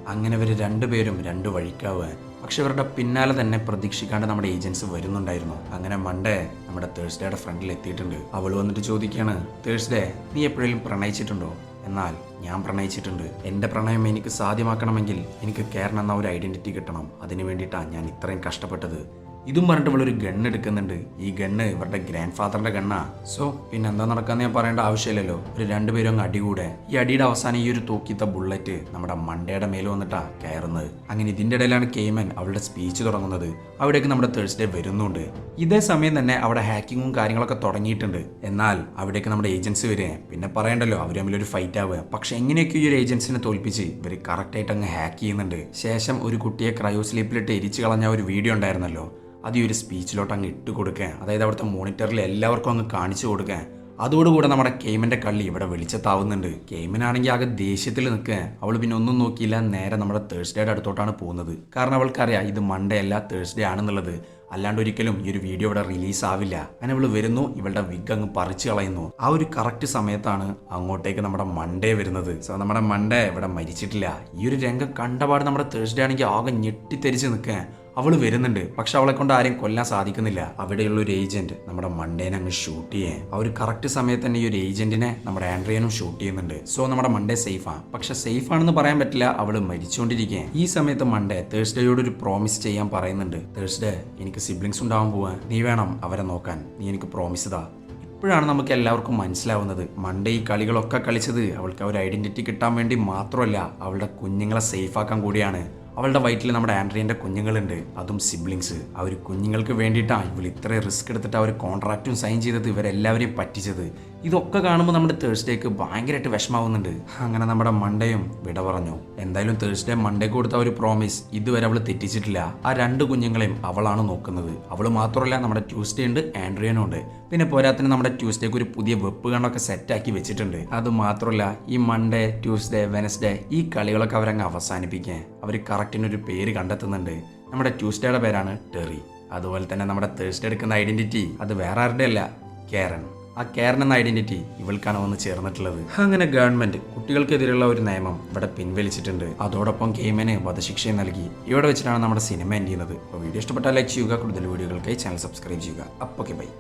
അങ്ങനെ ഇവർ രണ്ടുപേരും രണ്ട് വഴിക്കാവുക പക്ഷെ ഇവരുടെ പിന്നാലെ തന്നെ പ്രതീക്ഷിക്കാണ്ട് നമ്മുടെ ഏജൻസ് വരുന്നുണ്ടായിരുന്നു. അങ്ങനെ മണ്ടേ നമ്മുടെ തേഴ്സ്ഡേയുടെ ഫ്രണ്ടിൽ എത്തിയിട്ടുണ്ട്. അവൾ വന്നിട്ട് ചോദിക്കുകയാണ് തേഴ്സ്ഡേ നീ എപ്പോഴെങ്കിലും പ്രണയിച്ചിട്ടുണ്ടോ? എന്നാൽ ഞാൻ പ്രണയിച്ചിട്ടുണ്ട്. എന്റെ പ്രണയം എനിക്ക് സാധ്യമാക്കണമെങ്കിൽ എനിക്ക് കേരളം എന്ന ഒരു ഐഡന്റിറ്റി കിട്ടണം. അതിന് വേണ്ടിയിട്ടാണ് ഞാൻ ഇത്രയും കഷ്ടപ്പെട്ടത്. ഇതും പറഞ്ഞിട്ട് ഇവളൊരു ഗണ്ണ് എടുക്കുന്നുണ്ട്. ഈ ഗണ്ണ് ഇവരുടെ ഗ്രാൻഡ് ഫാദറിന്റെ ഗണ്ണാ. സോ പിന്നെ എന്താ നടക്കാന്ന് ഞാൻ പറയേണ്ട ആവശ്യമില്ലല്ലോ. ഒരു രണ്ടുപേരും അങ്ങ് അടി കൂടെ. ഈ അടിയുടെ അവസാനം ഈ ഒരു തൂക്കിത്ത ബുള്ളറ്റ് നമ്മുടെ മണ്ടയുടെ മേൽ വന്നിട്ടാ കയറുന്നത്. അങ്ങനെ ഇതിന്റെ ഇടയിലാണ് കേമൻ അവളുടെ സ്പീച്ച് തുടങ്ങുന്നത്. അവിടേക്ക് നമ്മുടെ തേഴ്സ്ഡേ വരുന്നുണ്ട്. ഇതേ സമയം തന്നെ അവിടെ ഹാക്കിങ്ങും കാര്യങ്ങളൊക്കെ തുടങ്ങിയിട്ടുണ്ട്. എന്നാൽ അവിടേക്ക് നമ്മുടെ ഏജൻസി വരെ പിന്നെ പറയണ്ടല്ലോ അവർ തമ്മിൽ ഒരു ഫൈറ്റ് ആവുക. പക്ഷെ എങ്ങനെയൊക്കെ ഈ ഒരു ഏജൻസിനെ തോൽപ്പിച്ച് ഇവർ കറക്റ്റായിട്ട് അങ്ങ് ഹാക്ക് ചെയ്യുന്നുണ്ട്. ശേഷം ഒരു കുട്ടിയെ ക്രയോ സ്ലീപ്പിലിട്ട് എരിച്ചു കളഞ്ഞ ഒരു വീഡിയോ ഉണ്ടായിരുന്നല്ലോ. അത് ഈ ഒരു സ്പീച്ചിലോട്ട് അങ്ങ് ഇട്ട് കൊടുക്കുക അതായത് അവിടുത്തെ മോണിറ്ററിൽ എല്ലാവർക്കും അങ്ങ് കാണിച്ചു കൊടുക്കുക അതോടുകൂടെ നമ്മുടെ കേമിന്റെ കള്ളി ഇവിടെ വെളിച്ചത്താവുന്നുണ്ട്. കേമിനാണെങ്കിൽ ആകെ ദേഷ്യത്തിൽ നിൽക്കുക അവൾ പിന്നെ ഒന്നും നോക്കിയില്ല. നേരെ നമ്മുടെ തേഴ്സ്ഡേയുടെ അടുത്തോട്ടാണ് പോകുന്നത്. കാരണം അവൾക്കറിയാം ഇത് മൺഡേ അല്ല തേഴ്സ്ഡേ ആണെന്നുള്ളത്. അല്ലാണ്ട് ഒരിക്കലും ഈ ഒരു വീഡിയോ ഇവിടെ റിലീസ് ആവില്ല. അങ്ങനെ ഇവൾ വരുന്നു. ഇവളുടെ വിഗ് അങ്ങ് പറിച്ചു കളയുന്നു. ആ ഒരു കറക്റ്റ് സമയത്താണ് അങ്ങോട്ടേക്ക് നമ്മുടെ മൺഡേ വരുന്നത്. സോ നമ്മുടെ മൺഡേ ഇവിടെ മരിച്ചിട്ടില്ല. ഈ ഒരു രംഗം കണ്ടപാട് നമ്മുടെ തേഴ്സ്ഡേ ആണെങ്കിൽ ആകെ ഞെട്ടിത്തെരിച്ച് നിൽക്കാൻ അവൾ വരുന്നുണ്ട്. പക്ഷെ അവളെ കൊണ്ട് ആരെയും കൊല്ലാൻ സാധിക്കുന്നില്ല. അവിടെയുള്ള ഒരു ഏജന്റ് നമ്മുടെ മണ്ടേനെ അങ്ങ് ഷൂട്ട് ചെയ്യാൻ ആ ഒരു കറക്റ്റ് സമയത്ത് തന്നെ ഈ ഒരു ഏജന്റിനെ നമ്മുടെ ആൻഡ്രിയനും ഷൂട്ട് ചെയ്യുന്നുണ്ട്. സോ നമ്മുടെ മണ്ടേ സേഫാ പക്ഷെ സേഫ് ആണെന്ന് പറയാൻ പറ്റില്ല. അവൾ മരിച്ചുകൊണ്ടിരിക്കുകയാണ് ഈ സമയത്ത് മണ്ടേ തേഴ്സ്ഡേയോട് ഒരു പ്രോമിസ് ചെയ്യാൻ പറയുന്നുണ്ട്. തേഴ്സ്ഡേ എനിക്ക് സിബ്ലിങ്സ് ഉണ്ടാവാൻ പോവാൻ നീ വേണം അവരെ നോക്കാൻ. നീ എനിക്ക് പ്രോമിസ് താ ഇപ്പോഴാണ് നമുക്ക് എല്ലാവർക്കും മനസ്സിലാവുന്നത്. മണ്ടേ ഈ കളികളൊക്കെ കളിച്ചത് അവൾക്ക് ഒരു ഐഡന്റിറ്റി കിട്ടാൻ വേണ്ടി മാത്രമല്ല അവളുടെ കുഞ്ഞുങ്ങളെ സേഫ് ആക്കാൻ കൂടിയാണ്. അവളുടെ വയറ്റിൽ നമ്മുടെ ആൻഡ്രിയന്റെ കുഞ്ഞുങ്ങളുണ്ട്. അതും സിബ്ലിങ്സ്. അവർ കുഞ്ഞുങ്ങൾക്ക് വേണ്ടിയിട്ടാണ് ഇവൾ ഇത്രയും റിസ്ക് എടുത്തിട്ട് അവർ കോൺട്രാക്റ്റും സൈൻ ചെയ്തത് ഇവരെല്ലാവരെയും പറ്റിച്ചത്. ഇതൊക്കെ കാണുമ്പോൾ നമ്മുടെ തേഴ്സ്ഡേക്ക് ഭയങ്കരമായിട്ട് വിഷമാവുന്നുണ്ട്. അങ്ങനെ നമ്മുടെ മണ്ടയും വിട പറഞ്ഞു. എന്തായാലും തേഴ്സ്ഡേ മണ്ടേക്ക് കൊടുത്ത ഒരു പ്രോമിസ് ഇതുവരെ അവൾ തെറ്റിച്ചിട്ടില്ല. ആ രണ്ട് കുഞ്ഞുങ്ങളെയും അവളാണ് നോക്കുന്നത്. അവൾ മാത്രമല്ല നമ്മുടെ ട്യൂസ്ഡേ ഉണ്ട് ആൻഡ്രിയനും ഉണ്ട്. പിന്നെ പോരാത്തിന് നമ്മുടെ ട്യൂസ്ഡേക്ക് ഒരു പുതിയ വെപ്പ് കണ്ണൊക്കെ സെറ്റാക്കി വെച്ചിട്ടുണ്ട്. അത് മാത്രമല്ല ഈ മൺഡേ ട്യൂസ്ഡേ വെനസ്ഡേ ഈ കളികളൊക്കെ അവരങ്ങ് അവസാനിപ്പിക്കാൻ അവർ കറക്റ്റിനൊരു പേര് കണ്ടെത്തുന്നുണ്ട്. നമ്മുടെ ട്യൂസ്ഡേയുടെ പേരാണ് ടെറി അതുപോലെ തന്നെ നമ്മുടെ തേഴ്സ്ഡേ എടുക്കുന്ന ഐഡന്റിറ്റി അത് വേറെ ആരുടെ അല്ല കേരൻ ആ കേരൻ എന്ന ഐഡന്റിറ്റി ഇവൾക്കാണ് വന്ന് ചേർന്നിട്ടുള്ളത്. അങ്ങനെ ഗവൺമെന്റ് കുട്ടികൾക്കെതിരെയുള്ള ഒരു നിയമം ഇവിടെ പിൻവലിച്ചിട്ടുണ്ട്. അതോടൊപ്പം ഗെയിമിന് വധശിക്ഷയും നൽകി. ഇവിടെ വെച്ചിട്ടാണ് നമ്മുടെ സിനിമ എൻഡ് ചെയ്യുന്നത്. വീഡിയോ ഇഷ്ടപ്പെട്ടാൽ ലൈക്ക് ചെയ്യുക. കൂടുതൽ വീഡിയോകൾക്കായി ചാനൽ സബ്സ്ക്രൈബ് ചെയ്യുക. അപ്പോൾ ബൈ